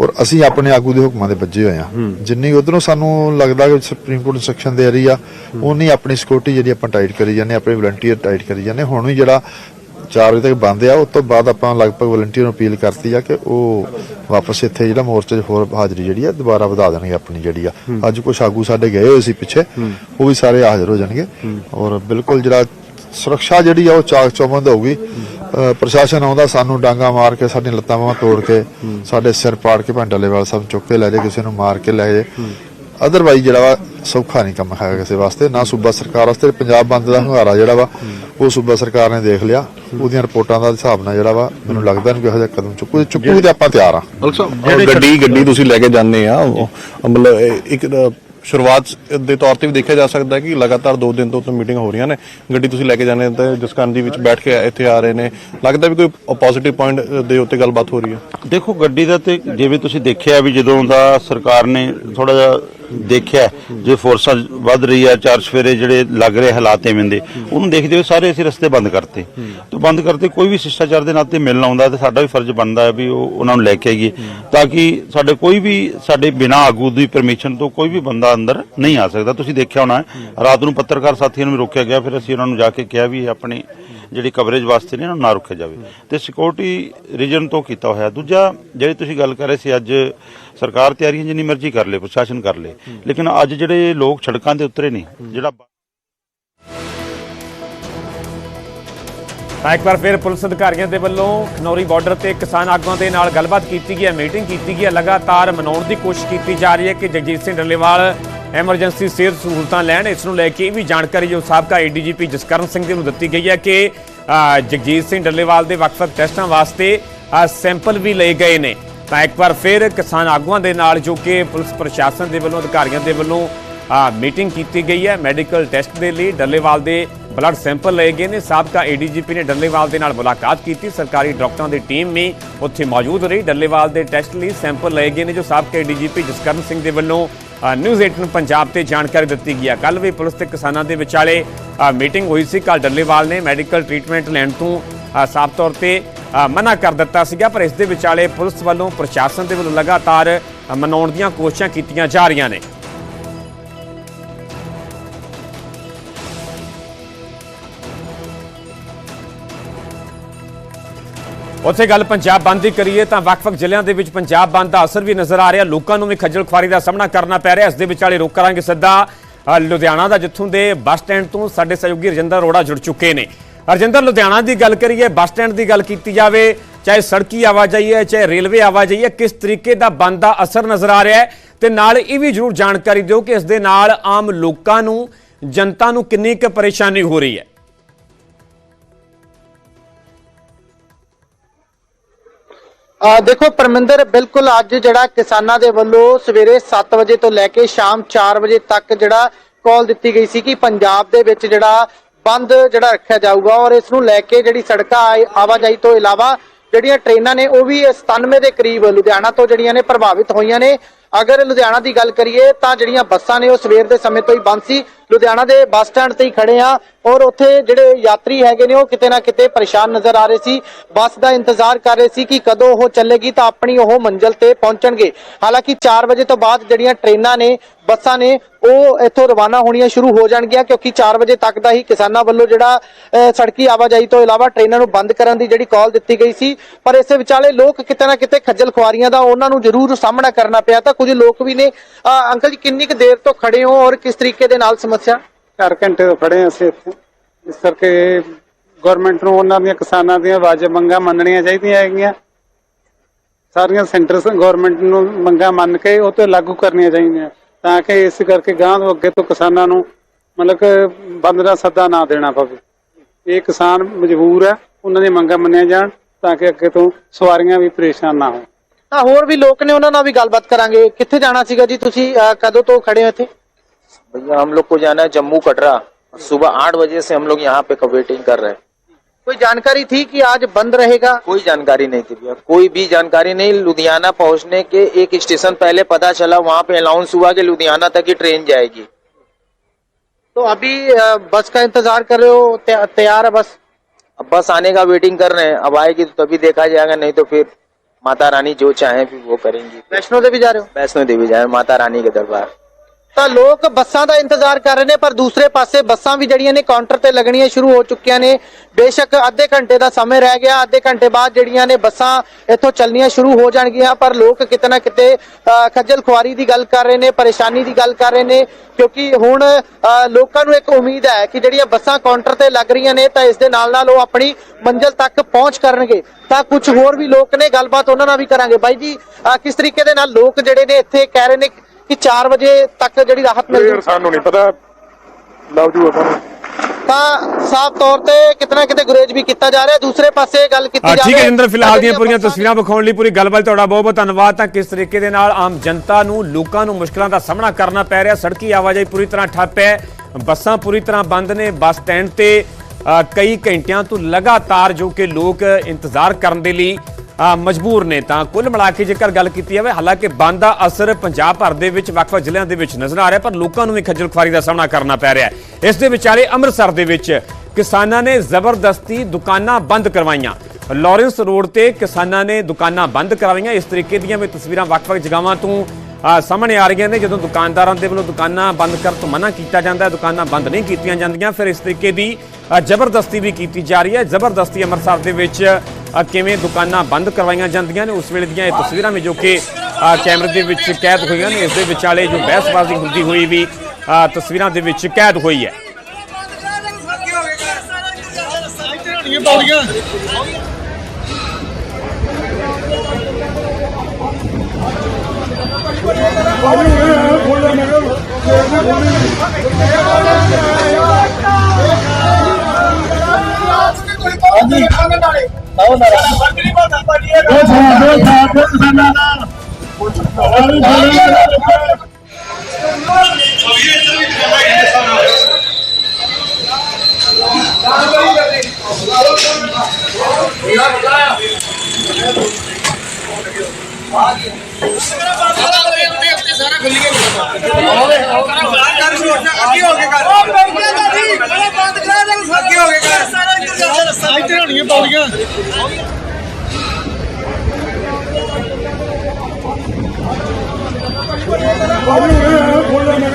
Speaker 5: ਔਰ ਅਸੀਂ ਆਪਣੇ ਆਗੂ ਦੇ ਹੁਕਮਾਂ ਦੇ ਵੱਜੇ ਹੋਏ ਆ। ਜਿੰਨੀ ਉਧਰੋਂ ਸਾਨੂੰ ਲੱਗਦਾ ਕਿ ਸੁਪਰੀਮ ਕੋਰਟ ਇੰਸਟਰਕਸ਼ਨ ਦੇ ਰਹੀ ਆ ਉਨੀ ਆਪਣੀ ਸਿਕਿਉਰਿਟੀ ਜਿਹੜੀ ਆਪਾਂ ਟਾਈਟ ਕਰੀ ਜਾਂਦੇ ਆਪਣੇ ਵਲੰਟੀਅਰ ਟਾਈਟ ਕਰੀ ਜਾਂਦੇ ਹੁਣ ਵੀ ਜਿਹੜਾ 4 ਵਜੇ ਤੱਕ ਬੰਦ ਆ ਉਸ ਤੋਂ ਬਾਅਦ ਆਪਾਂ ਲਗਭਗ ਵਲੰਟੀਅਰ ਨੂੰ ਅਪੀਲ ਕਰਤੀ ਆ ਕਿ ਉਹ ਵਾਪਸ ਇੱਥੇ ਜਿਹੜਾ ਮੋਰਚੇ 'ਚ ਹੋਰ ਹਾਜ਼ਰੀ ਜਿਹੜੀ ਆ ਦੁਬਾਰਾ ਵਧਾ ਦੇਣਗੇ ਆਪਣੀ ਜਿਹੜੀ ਆ। ਅੱਜ ਕੁਝ ਆਗੂ ਸਾਡੇ ਗਏ ਹੋਏ ਸੀ ਪਿੱਛੇ ਉਹ ਵੀ ਸਾਰੇ ਹਾਜ਼ਰ ਹੋ ਜਾਣਗੇ। ਔਰ ਬਿਲਕੁਲ ਜਿਹੜਾ ਸੁਰੱਖਿਆ ਜਿਹੜੀ ਆ ਉਹ ਚਾਕ ਚੌਬੰਦ ਹੋਊਗੀ। ਪ੍ਰਸ਼ਾਸਨ ਆਉਂਦਾ ਸਾਨੂੰ ਡਾਂਗਾ ਮਾਰ ਕੇ ਸਾਡੀਆਂ ਲੱਤਾਂ ਬਾਹਾਂ ਤੋੜ ਕੇ ਸਾਡੇ ਸਿਰ ਪਾੜ ਕੇ ਭਾਂਡਾ ਵਾਲ ਸਾਹਿਬ ਚੁੱਕ ਕੇ ਲੈ ਜਾਏ ਕਿਸੇ ਨੂੰ ਮਾਰ ਕੇ ਲੈ ਜਾਏ। ਅਦਰਵਾਈਜ਼ ਜਿਹੜਾ ਵਾ ਸੌਖਾ ਨਹੀਂ ਕੰਮ ਹੈਗਾ ਕਿਸੇ ਵਾਸਤੇ ਨਾ ਸੂਬਾ ਸਰਕਾਰ ਵਾਸਤੇ ਪੰਜਾਬ ਬੰਦ ਦਾ ਹੰਗਾਰਾ ਜਿਹੜਾ ਵਾ ਉਹ ਸੂਬਾ ਸਰਕਾਰ ਨੇ ਦੇਖ ਲਿਆ। ਉਹਦੀਆਂ ਰਿਪੋਰਟਾਂ ਦਾ ਹਿਸਾਬ ਨਾਲ ਜਿਹੜਾ ਵਾ ਮੈਨੂੰ ਲੱਗਦਾ ਨਹੀਂ ਕਿ ਇਹੋ ਜਿਹਾ ਕਦਮ ਚੁੱਕੂ ਚੁੱਕੂ ਤੇ ਆਪਾਂ ਤਿਆਰ ਆ
Speaker 4: ਗੱਡੀ ਗੱਡੀ ਤੁਸੀਂ ਲੈ ਕੇ ਜਾਂਦੇ ਆ ਉਹ ਮਤਲਬ ਇੱਕ ਸ਼ੁਰੂਆਤ ਦੇ ਤੌਰ ਤੇ ਵੀ ਦੇਖਿਆ ਜਾ ਸਕਦਾ ਹੈ ਕਿ ਲਗਾਤਾਰ 2 ਦਿਨ ਤੋਂ ਉੱਥੇ ਮੀਟਿੰਗ ਹੋ ਰਹੀਆਂ ਨੇ। ਗੱਡੀ ਤੁਸੀਂ ਲੈ ਕੇ ਜਾਂਦੇ ਤੇ ਜਸਕਰਨ ਦੀ ਵਿੱਚ ਬੈਠ ਕੇ ਇੱਥੇ ਆ ਰਹੇ ਨੇ। ਲੱਗਦਾ ਵੀ ਕੋਈ ਪੋਜ਼ਿਟਿਵ ਪੁਆਇੰਟ ਦੇ ਉੱਤੇ ਗੱਲਬਾਤ ਹੋ ਰਹੀ ਹੈ।
Speaker 6: ਦੇਖੋ, ਗੱਡੀ ਦਾ ਤੇ ਜਿਵੇਂ ਤੁਸੀਂ ਦੇਖਿਆ ਵੀ ਜਦੋਂ ਦਾ ਸਰਕਾਰ ਨੇ ਥੋੜਾ ਜਿਹਾ ਦੇਖਿਆ, ਜੇ ਫੋਰਸਾਂ ਵੱਧ ਰਹੀ ਆ ਚਾਰ ਸਫੇਰੇ ਜਿਹੜੇ ਲੱਗ ਰਹੇ ਹਾਲਾਤ ਐਵੇਂ ਦੇ, ਉਹਨੂੰ ਦੇਖਦੇ ਹੋਏ ਸਾਰੇ ਅਸੀਂ ਰਸਤੇ ਬੰਦ ਕਰਤੇ। ਤੇ ਬੰਦ ਕਰਤੇ ਕੋਈ ਵੀ ਸ਼ਿਸ਼ਟਾਚਾਰ ਦੇ ਨਾਤੇ ਮਿਲਣ ਆਉਂਦਾ ਤੇ ਸਾਡਾ ਵੀ ਫਰਜ਼ ਬਣਦਾ ਹੈ ਵੀ ਉਹ ਉਹਨਾਂ ਨੂੰ ਲੈ ਕੇ ਆਈਏ। ਤਾਂ ਕਿ ਸਾਡੇ ਕੋਈ ਵੀ ਸਾਡੇ ਬਿਨਾਂ ਆਗੂ ਦੀ ਪਰਮਿਸ਼ਨ ਤੋਂ ਕੋਈ ਵੀ ਬੰਦਾ ਅੰਦਰ ਨਹੀਂ ਆ ਸਕਦਾ। ਤੁਸੀਂ ਦੇਖਿਆ ਹੋਣਾ ਰਾਤ ਨੂੰ ਪੱਤਰਕਾਰ ਸਾਥੀਆਂ ਨੂੰ ਵੀ ਰੋਕਿਆ ਗਿਆ, ਫਿਰ ਅਸੀਂ ਉਹਨਾਂ ਨੂੰ ਜਾ ਕੇ ਕਿਹਾ ਵੀ ਇਹ ਆਪਣੀ ਜਿਹੜੀ ਕਵਰੇਜ ਵਾਸਤੇ ਨੇ ਇਹਨਾਂ ਨੂੰ ਨਾ ਰੋਕਿਆ ਜਾਵੇ। ਤੇ ਸਿਕਿਉਰਿਟੀ ਰੀਜਨ ਤੋਂ ਕੀਤਾ ਹੋਇਆ। ਦੂਜਾ, ਜਿਹੜੀ ਤੁਸੀਂ ਗੱਲ ਕਰ ਰਹੇ ਸੀ, ਅੱਜ ਸਰਕਾਰ ਤਿਆਰੀਆਂ ਜਿੰਨੀ ਮਰਜ਼ੀ ਕਰ ਲੇ, ਪ੍ਰਸ਼ਾਸਨ ਕਰ ਲੇ। ਲੇਕਿਨ ਅੱਜ ਜਿਹੜੇ ਲੋਕ ਸੜਕਾਂ ਦੇ ਉਤਰੇ ਨੇ, ਜਿਹੜਾ
Speaker 1: ਤਾਂ ਇੱਕ ਵਾਰ ਫਿਰ ਪੁਲਿਸ ਅਧਿਕਾਰੀਆਂ ਦੇ ਵੱਲੋਂ ਖਨੌਰੀ ਬਾਰਡਰ ਤੇ ਕਿਸਾਨ ਆਗੂਆਂ ਦੇ ਨਾਲ ਗੱਲਬਾਤ ਕੀਤੀ ਗਈ ਹੈ, ਮੀਟਿੰਗ ਕੀਤੀ ਗਈ ਹੈ। ਲਗਾਤਾਰ ਮਨਾਉਣ ਦੀ ਕੋਸ਼ਿਸ਼ ਕੀਤੀ ਜਾ ਰਹੀ ਹੈ ਕਿ ਜਗਜੀਤ ਸਿੰਘ ਡੱਲੇਵਾਲ ਐਮਰਜੈਂਸੀ ਸਿਹਤ ਸਹੂਲਤਾਂ ਲੈਣ। ਇਸ ਨੂੰ ਲੈ ਕੇ ਇਹ ਵੀ ਜਾਣਕਾਰੀ ਜੋ ਸਾਬਕਾ ਏਡੀਜੀਪੀ ਜਸਕਰਨ ਸਿੰਘ ਜੀ ਨੂੰ ਦਿੱਤੀ ਗਈ ਹੈ ਕਿ ਜਗਜੀਤ ਸਿੰਘ ਡੱਲੇਵਾਲ ਦੇ ਵੱਖ-ਵੱਖ ਟੈਸਟਾਂ ਵਾਸਤੇ ਸੈਂਪਲ ਵੀ ਲਏ ਗਏ ਨੇ। ਤਾਂ ਇੱਕ ਵਾਰ ਫਿਰ ਕਿਸਾਨ ਆਗੂਆਂ ਦੇ ਨਾਲ ਜੋ ਕਿ ਪੁਲਿਸ ਪ੍ਰਸ਼ਾਸਨ ਦੇ ਵੱਲੋਂ, ਅਧਿਕਾਰੀਆਂ ਦੇ ਵੱਲੋਂ ਮੀਟਿੰਗ ਕੀਤੀ ਗਈ ਹੈ। ਮੈਡੀਕਲ ਟੈਸਟ ਦੇ ਲਈ ਡੱਲੇਵਾਲ ਦੇ ਬਲੱਡ ਸੈਂਪਲ ਲਏ ਗਏ ਨੇ। ਸਾਬਕਾ ਏਡੀਜੀਪੀ ਨੇ ਡੱਲੇਵਾਲ ਦੇ ਨਾਲ ਮੁਲਾਕਾਤ ਕੀਤੀ। ਸਰਕਾਰੀ ਡਾਕਟਰਾਂ ਦੀ ਟੀਮ ਵੀ ਉੱਥੇ ਮੌਜੂਦ ਰਹੀ। ਡੱਲੇਵਾਲ ਦੇ ਟੈਸਟ ਲਈ ਸੈਂਪਲ ਲਏ ਗਏ ਨੇ ਜੋ ਸਾਬਕਾ ਏਡੀਜੀਪੀ ਜਸਕਰਨ ਸਿੰਘ ਦੇ ਵੱਲੋਂ ਅ, ਨਿਊਜ਼ 18 ਪੰਜਾਬ ਤੇ ਜਾਣਕਾਰੀ ਦਿੱਤੀ ਗਈ ਹੈ। ਕੱਲ ਵੀ ਪੁਲਿਸ ਤੇ ਕਿਸਾਨਾਂ ਦੇ ਵਿਚਾਲੇ ਮੀਟਿੰਗ ਹੋਈ ਸੀ। ਕੱਲ ਡੱਲੇਵਾਲ ਨੇ ਮੈਡੀਕਲ ਟ੍ਰੀਟਮੈਂਟ ਲੈਣ ਤੋਂ ਸਾਫ਼ ਤੌਰ ਤੇ ਅ, ਮਨਾ ਕਰ ਦਿੱਤਾ ਸੀਗਾ ਪਰ ਇਸ ਦੇ ਵਿਚਾਲੇ ਪੁਲਿਸ ਵੱਲੋਂ ਪ੍ਰਸ਼ਾਸਨ ਦੇ ਵੱਲੋਂ ਲਗਾਤਾਰ ਮਨਾਉਣ ਦੀਆਂ ਕੋਸ਼ਿਸ਼ਾਂ ਕੀਤੀਆਂ ਜਾ ਰਹੀਆਂ ਨੇ। ਉੱਥੇ ਗੱਲ ਪੰਜਾਬ ਬੰਦ ਦੀ ਕਰੀਏ ਤਾਂ ਵੱਖ-ਵੱਖ ਜ਼ਿਲ੍ਹਿਆਂ ਦੇ ਵਿੱਚ ਪੰਜਾਬ ਬੰਦ ਦਾ ਅਸਰ ਵੀ ਨਜ਼ਰ ਆ ਰਿਹਾ। ਲੋਕਾਂ ਨੂੰ ਵੀ ਖੱਜਲ ਖੁਆਰੀ ਦਾ ਸਾਹਮਣਾ ਕਰਨਾ ਪੈ ਰਿਹਾ। ਇਸ ਦੇ ਵਿਚਾਲੇ ਰੁਕ ਕਰਾਂਗੇ ਸਿੱਧਾ। ਲੁਧਿਆਣਾ ਦਾ ਜਿੱਥੋਂ ਦੇ ਬੱਸ ਸਟੈਂਡ ਤੋਂ ਸਾਡੇ ਸਹਿਯੋਗੀ ਰਜਿੰਦਰ ਅਰੋੜਾ ਜੁੜ ਚੁੱਕੇ ਨੇ। ਰਜਿੰਦਰ, ਲੁਧਿਆਣਾ ਦੀ ਗੱਲ ਕਰੀਏ, ਬੱਸ ਸਟੈਂਡ ਦੀ ਗੱਲ ਕੀਤੀ ਜਾਵੇ, ਚਾਹੇ ਸੜਕੀ ਆਵਾਜਾਈ ਹੈ, ਚਾਹੇ ਰੇਲਵੇ ਆਵਾਜਾਈ ਹੈ, ਕਿਸ ਤਰੀਕੇ ਦਾ ਬੰਦ ਦਾ ਅਸਰ ਨਜ਼ਰ ਆ ਰਿਹਾ ਹੈ ਤੇ ਨਾਲ ਇਹ ਵੀ ਜ਼ਰੂਰ ਜਾਣਕਾਰੀ ਦਿਓ ਕਿ ਇਸ ਦੇ ਨਾਲ ਆਮ ਲੋਕਾਂ ਨੂੰ, ਜਨਤਾ ਨੂੰ ਕਿੰਨੀ ਕੁ ਪਰੇਸ਼ਾਨੀ ਹੋ ਰਹੀ ਹੈ।
Speaker 7: ਦੇਖੋ ਪਰਮਿੰਦਰ, ਬਿਲਕੁਲ ਅੱਜ ਜਿਹੜਾ ਕਿਸਾਨਾਂ ਦੇ ਵੱਲੋਂ ਸਵੇਰੇ 7 ਵਜੇ ਤੋਂ ਲੈ ਕੇ ਸ਼ਾਮ 4 ਵਜੇ ਤੱਕ ਜਿਹੜਾ ਕਾਲ ਦਿੱਤੀ ਗਈ ਸੀ ਕਿ ਪੰਜਾਬ ਦੇ ਵਿੱਚ ਜਿਹੜਾ ਬੰਦ ਜਿਹੜਾ ਰੱਖਿਆ ਜਾਊਗਾ ਔਰ ਇਸ ਨੂੰ ਲੈ ਕੇ ਜਿਹੜੀ ਸੜਕਾਂ ਆਏ- ਆਵਾਜਾਈ ਤੋਂ ਇਲਾਵਾ ਜਿਹੜੀਆਂ ਟ੍ਰੇਨਾਂ ਨੇ ਉਹ ਵੀ 97 ਦੇ ਕਰੀਬ ਲੁਧਿਆਣਾ ਤੋਂ ਜਿਹੜੀਆਂ ਨੇ ਪ੍ਰਭਾਵਿਤ ਹੋਈਆਂ ਨੇ। ਅਗਰ ਲੁਧਿਆਣਾ ਦੀ ਗੱਲ ਕਰੀਏ ਤਾਂ ਜਿਹੜੀਆਂ ਬੱਸਾਂ ਨੇ ਉਹ ਸਵੇਰ ਦੇ ਸਮੇਂ ਤੋਂ ਹੀ ਬੰਦ ਸੀ। ਲੁਧਿਆਣਾ ਦੇ ਬੱਸ ਸਟੈਂਡ ਤੇ ਹੀ ਖੜੇ ਆ ਔਰ ਉੱਥੇ ਜਿਹੜੇ ਯਾਤਰੀ ਹੈਗੇ ਨੇ ਉਹ ਕਿਤੇ ਨਾ ਕਿਤੇ ਪਰੇਸ਼ਾਨ ਨਜ਼ਰ ਆ ਰਹੇ ਸੀ। ਬੱਸ ਦਾ ਇੰਤਜ਼ਾਰ ਕਰ ਰਹੇ ਸੀ ਕਿ ਕਦੋਂ ਉਹ ਚੱਲੇਗੀ ਤਾਂ ਆਪਣੀ ਉਹ ਮੰਜ਼ਿਲ ਤੇ ਪਹੁੰਚਣਗੇ। ਹਾਲਾਂਕਿ 4 ਵਜੇ ਤੋਂ ਬਾਅਦ ਜਿਹੜੀਆਂ ਟ੍ਰੇਨਾਂ ਨੇ, ਬੱਸਾਂ ਨੇ, ਉਹ ਇੱਥੋਂ ਰਵਾਨਾ ਹੋਣੀਆਂ ਸ਼ੁਰੂ ਹੋ ਜਾਣਗੀਆਂ ਕਿਉਂਕਿ 4 ਵਜੇ ਤੱਕ ਦਾ ਹੀ ਕਿਸਾਨਾਂ ਵੱਲੋਂ ਜਿਹੜਾ ਸੜਕੀ ਆਵਾਜਾਈ ਤੋਂ ਇਲਾਵਾ ਟ੍ਰੇਨਾਂ ਨੂੰ ਬੰਦ ਕਰਨ ਦੀ ਜਿਹੜੀ ਕਾਲ ਦਿੱਤੀ ਗਈ ਸੀ। ਪਰ ਇਸੇ ਵਿਚਾਲੇ ਲੋਕ ਕਿਤੇ ਨਾ ਕਿਤੇ ਖੱਜਲ ਖੁਆਰੀਆਂ ਦਾ ਉਹਨਾਂ ਨੂੰ ਜ਼ਰੂਰ ਸਾਹਮਣਾ ਕਰਨਾ ਪਿਆ ਤਾਂ ਕੁਝ ਲੋਕ ਵੀ ਨੇ। ਅੰਕਲ ਜੀ ਕਿੰਨੀ ਕੁ ਦੇਰ ਤੋਂ ਖੜੇ ਹੋ ਔਰ ਕਿਸ ਤਰੀਕੇ ਦੇ ਨਾਲ ਸਮੱਸਿਆ
Speaker 8: ਚਾਰ ਘੰਟੇ ਤੋਂ ਖੜੇ ਅਸੀਂ ਇੱਥੇ। ਇਸ ਕਰਕੇ ਗਵਰਨਮੈਂਟ ਨੂੰ ਉਹਨਾਂ ਦੀਆਂ ਕਿਸਾਨਾਂ ਦੀਆਂ ਵਾਜਬ ਮੰਗਾਂ ਮੰਨਣੀਆਂ ਚਾਹੀਦੀਆਂ ਹੈਗੀਆਂ। ਸਾਰੀਆਂ ਸੈਂਟਰ ਗਵਰਨਮੈਂਟ ਨੂੰ ਮੰਗਾਂ ਮੰਨ ਕੇ ਉਹ ਤੇ ਲਾਗੂ ਕਰਨੀਆਂ ਚਾਹੀਦੀਆਂ। ਤਾਂ ਕਿ ਇਸ ਕਰਕੇ ਗਾਂ ਤੋਂ ਅੱਗੇ ਤੋਂ ਕਿਸਾਨਾਂ ਨੂੰ ਮਤਲਬ ਕਿ ਬੰਦ ਦਾ ਸੱਦਾ ਨਾ ਦੇਣਾ ਪਵੇ। ਇਹ ਕਿਸਾਨ ਮਜਬੂਰ ਹੈ, ਉਹਨਾਂ ਦੀਆਂ ਮੰਗਾਂ ਮੰਨੀਆਂ ਜਾਣ ਤਾਂ ਕਿ ਅੱਗੇ ਤੋਂ ਸਵਾਰੀਆਂ ਵੀ ਪਰੇਸ਼ਾਨ ਨਾ ਹੋਣ।
Speaker 7: ਤਾਂ ਹੋਰ ਵੀ ਲੋਕ ਨੇ, ਉਹਨਾਂ ਨਾਲ ਵੀ ਗੱਲਬਾਤ ਕਰਾਂਗੇ। ਕਿੱਥੇ ਜਾਣਾ ਸੀਗਾ ਜੀ ਤੁਸੀਂ? ਕਦੋਂ ਤੋਂ ਖੜੇ ਹੋ ਇੱਥੇ?
Speaker 9: भैया, हम लोग को जाना है जम्मू कटरा। सुबह आठ बजे से हम लोग यहाँ पे वेटिंग कर रहे हैं।
Speaker 7: कोई जानकारी थी कि आज बंद रहेगा?
Speaker 9: कोई जानकारी नहीं थी भैया। कोई भी जानकारी नहीं, लुधियाना पहुँचने के एक स्टेशन पहले पता चला, वहाँ पे अनाउंस हुआ कि लुधियाना तक ही ट्रेन जाएगी।
Speaker 7: तो अभी बस का इंतज़ार कर रहे हो? तैयार है बस?
Speaker 9: अब बस आने का वेटिंग कर रहे हैं। अब आएगी तो तभी देखा जाएगा, नहीं तो फिर माता रानी जो चाहे वो करेंगी।
Speaker 7: वैष्णो देवी जा रहे हो?
Speaker 9: वैष्णो देवी जा रहे हो, माता रानी के दरबार।
Speaker 7: ਤਾਂ ਲੋਕ ਬੱਸਾਂ ਦਾ ਇੰਤਜ਼ਾਰ ਕਰ ਰਹੇ ਨੇ, ਪਰ ਦੂਸਰੇ ਪਾਸੇ ਬੱਸਾਂ ਵੀ ਜਿਹੜੀਆਂ ਨੇ ਕਾਊਂਟਰ ਤੇ ਲੱਗਣੀਆਂ ਸ਼ੁਰੂ ਹੋ ਚੁੱਕੀਆਂ ਨੇ। ਬੇਸ਼ੱਕ ਅੱਧੇ ਘੰਟੇ ਦਾ ਸਮਾਂ ਰਹਿ ਗਿਆ, ਅੱਧੇ ਘੰਟੇ ਬਾਅਦ ਜਿਹੜੀਆਂ ਨੇ ਬੱਸਾਂ ਇੱਥੋਂ ਚੱਲਣੀਆਂ ਸ਼ੁਰੂ ਹੋ ਜਾਣਗੀਆਂ, ਪਰ ਲੋਕ ਕਿਤੇ ਨਾ ਕਿਤੇ ਖੱਜਲ ਖੁਆਰੀ ਦੀ ਗੱਲ ਕਰ ਰਹੇ ਨੇ, ਪਰੇਸ਼ਾਨੀ ਦੀ ਗੱਲ ਕਰ ਰਹੇ ਨੇ, ਕਿਉਂਕਿ ਹੁਣ ਲੋਕਾਂ ਨੂੰ ਇੱਕ ਉਮੀਦ ਹੈ ਕਿ ਜਿਹੜੀਆਂ ਬੱਸਾਂ ਕਾਊਂਟਰ ਤੇ ਲੱਗ ਰਹੀਆਂ ਨੇ, ਤਾਂ ਇਸ ਦੇ ਨਾਲ ਨਾਲ ਉਹ ਆਪਣੀ ਮੰਜ਼ਿਲ ਤੱਕ ਪਹੁੰਚ ਕਰਨਗੇ। ਤਾਂ ਕੁਝ ਹੋਰ ਵੀ ਲੋਕ ਨੇ, ਗੱਲਬਾਤ ਉਹਨਾਂ ਨਾਲ ਵੀ ਕਰਾਂਗੇ। ਬਾਈ ਜੀ ਕਿਸ ਤਰੀਕੇ ਦੇ ਨਾਲ ਲੋਕ ਜਿਹੜੇ ਨੇ ਇੱਥੇ ਕਹਿ ਰਹੇ ਨੇ ਕਿ 4 ਵਜੇ ਤੱਕ ਜਿਹੜੀ ਰਾਹਤ ਮਿਲ ਜੂ
Speaker 8: ਸਾਨੂੰ ਨਹੀਂ ਪਤਾ। ਲਵ ਜੂ ਆਪਾਂ
Speaker 7: ਤਾਂ ਸਾਫ਼ ਤੌਰ ਤੇ ਕਿਤਨਾ ਕਿਤੇ ਗੁਰੇਜ ਵੀ ਕੀਤਾ ਜਾ ਰਿਹਾ। ਦੂਸਰੇ ਪਾਸੇ ਗੱਲ ਕੀਤੀ
Speaker 1: ਹਾਂ
Speaker 7: ਜਾਵੇ
Speaker 1: ਠੀਕ ਹੈ ਜਿੰਦਰ ਫਿਲਹਾਲ ਦੀਆਂ ਪੂਰੀਆਂ ਤਸਵੀਰਾਂ ਵਿਖਾਉਣ ਲਈ ਪੂਰੀ ਗੱਲਬਾਤ ਤੁਹਾਡਾ ਬਹੁਤ ਬਹੁਤ ਧੰਨਵਾਦ। ਤਾਂ ਕਿਸ ਤਰੀਕੇ ਦੇ ਨਾਲ ਆਮ ਜਨਤਾ ਨੂੰ ਲੋਕਾਂ ਨੂੰ ਮੁਸ਼ਕਲਾਂ ਦਾ ਸਾਹਮਣਾ ਕਰਨਾ ਪੈ ਰਿਹਾ ਸੜਕੀ ਆਵਾਜਾਈ ਪੂਰੀ ਤਰ੍ਹਾਂ ਠੱਪ ਹੈ ਬੱਸਾਂ ਪੂਰੀ ਤਰ੍ਹਾਂ ਬੰਦ ਨੇ ਬੱਸ ਸਟੈਂਡ ਤੇ ਕਈ ਘੰਟਿਆਂ ਤੋਂ ਲਗਾਤਾਰ ਜੋ ਕਿ ਲੋਕ ਇੰਤਜ਼ਾਰ ਕਰਨ ਦੇ ਲਈ ਮਜਬੂਰ ਨੇ ਤਾਂ ਕੁੱਲ ਮਿਲਾ ਕੇ ਜੇਕਰ ਗੱਲ ਕੀਤੀ ਜਾਵੇ, ਹਾਲਾਂਕਿ ਬੰਦ ਦਾ ਅਸਰ ਪੰਜਾਬ ਭਰ ਦੇ ਵਿੱਚ ਵੱਖ-ਵੱਖ ਜ਼ਿਲ੍ਹਿਆਂ ਦੇ ਵਿੱਚ ਨਜ਼ਰ ਆ ਰਿਹਾ, ਪਰ ਲੋਕਾਂ ਨੂੰ ਵੀ ਖੱਜਲ ਖੁਆਰੀ ਦਾ ਸਾਹਮਣਾ ਕਰਨਾ ਪੈ ਰਿਹਾ ਹੈ। ਇਸ ਦੇ ਵਿਚਾਲੇ ਅੰਮ੍ਰਿਤਸਰ ਦੇ ਵਿੱਚ ਕਿਸਾਨਾਂ ਨੇ ਜ਼ਬਰਦਸਤੀ ਦੁਕਾਨਾਂ ਬੰਦ ਕਰਵਾਈਆਂ। ਲਾਰੈਂਸ ਰੋਡ ਤੇ ਕਿਸਾਨਾਂ ਨੇ ਦੁਕਾਨਾਂ ਬੰਦ ਕਰਵਾਈਆਂ। ਇਸ ਤਰੀਕੇ ਦੀਆਂ ਵੀ ਤਸਵੀਰਾਂ ਵੱਖ-ਵੱਖ ਜਗ੍ਹਾਵਾਂ ਤੋਂ ਸਾਹਮਣੇ ਆ ਰਹੀਆਂ ਨੇ, ਜਦੋਂ ਦੁਕਾਨਦਾਰਾਂ ਦੇ ਵੱਲੋਂ ਦੁਕਾਨਾਂ ਬੰਦ ਕਰਨ ਤੋਂ ਮਨਾ ਕੀਤਾ ਜਾਂਦਾ ਹੈ, ਦੁਕਾਨਾਂ ਬੰਦ ਨਹੀਂ ਕੀਤੀਆਂ ਜਾਂਦੀਆਂ, ਫਿਰ ਇਸ ਤਰੀਕੇ ਦੀ ਜ਼ਬਰਦਸਤੀ ਵੀ ਕੀਤੀ ਜਾ ਰਹੀ ਹੈ। ਜ਼ਬਰਦਸਤੀ ਅੰਮ੍ਰਿਤਸਰ ਦੇ ਵਿੱਚ ਕਿਵੇਂ ਦੁਕਾਨਾਂ ਬੰਦ ਕਰਵਾਈਆਂ ਜਾਂਦੀਆਂ ਨੇ? ਉਸ ਵੇਲੇ ਦੀਆਂ ਇਹ ਤਸਵੀਰਾਂ ਵੀ ਜੋ ਕਿ ਕੈਮਰੇ ਦੇ ਵਿੱਚ ਕੈਦ ਹੋਈਆਂ ਨੇ। ਇਸ ਦੇ ਵਿਚਾਲੇ ਜੋ ਬਹਿਸਬਾਜ਼ੀ ਹੁੰਦੀ ਹੋਈ ਵੀ ਤਸਵੀਰਾਂ ਦੇ ਵਿੱਚ ਕੈਦ ਹੋਈ ਹੈ।
Speaker 10: ਬਾਲੀਆਂ। ਹਾਂਜੀ ਆਓ ਨਾ ਦੋ ਸਾਲ ਦੋ ਸਾਲ ਦੋ ਸਾਲਾਂ ਨਾਲ ਕੋਈ ਸਾਲਾਂ ਸਾਰਾ ਖੁੱਲ ਗਿਆ ਕਰ ਕਰ ਛੋੜਨਾ ਅੱਗੇ ਹੋ ਕੇ ਕਰ ਉਹ ਬੈਠ ਗਿਆ ਜੀ ਬੜਾ ਬੰਦ ਅੱਗੇ ਹੋ ਗਏ ਘਰ? ਸਾਰਾ ਇੱਧਰ ਜਾਂਦਾ ਰਸਤਾ ਇੱਧਰ ਹੋਣੀਆਂ ਪੌੜੀਆਂ। ਬੋਲੋ ਨਾ ਬੋਲੋ ਨਾ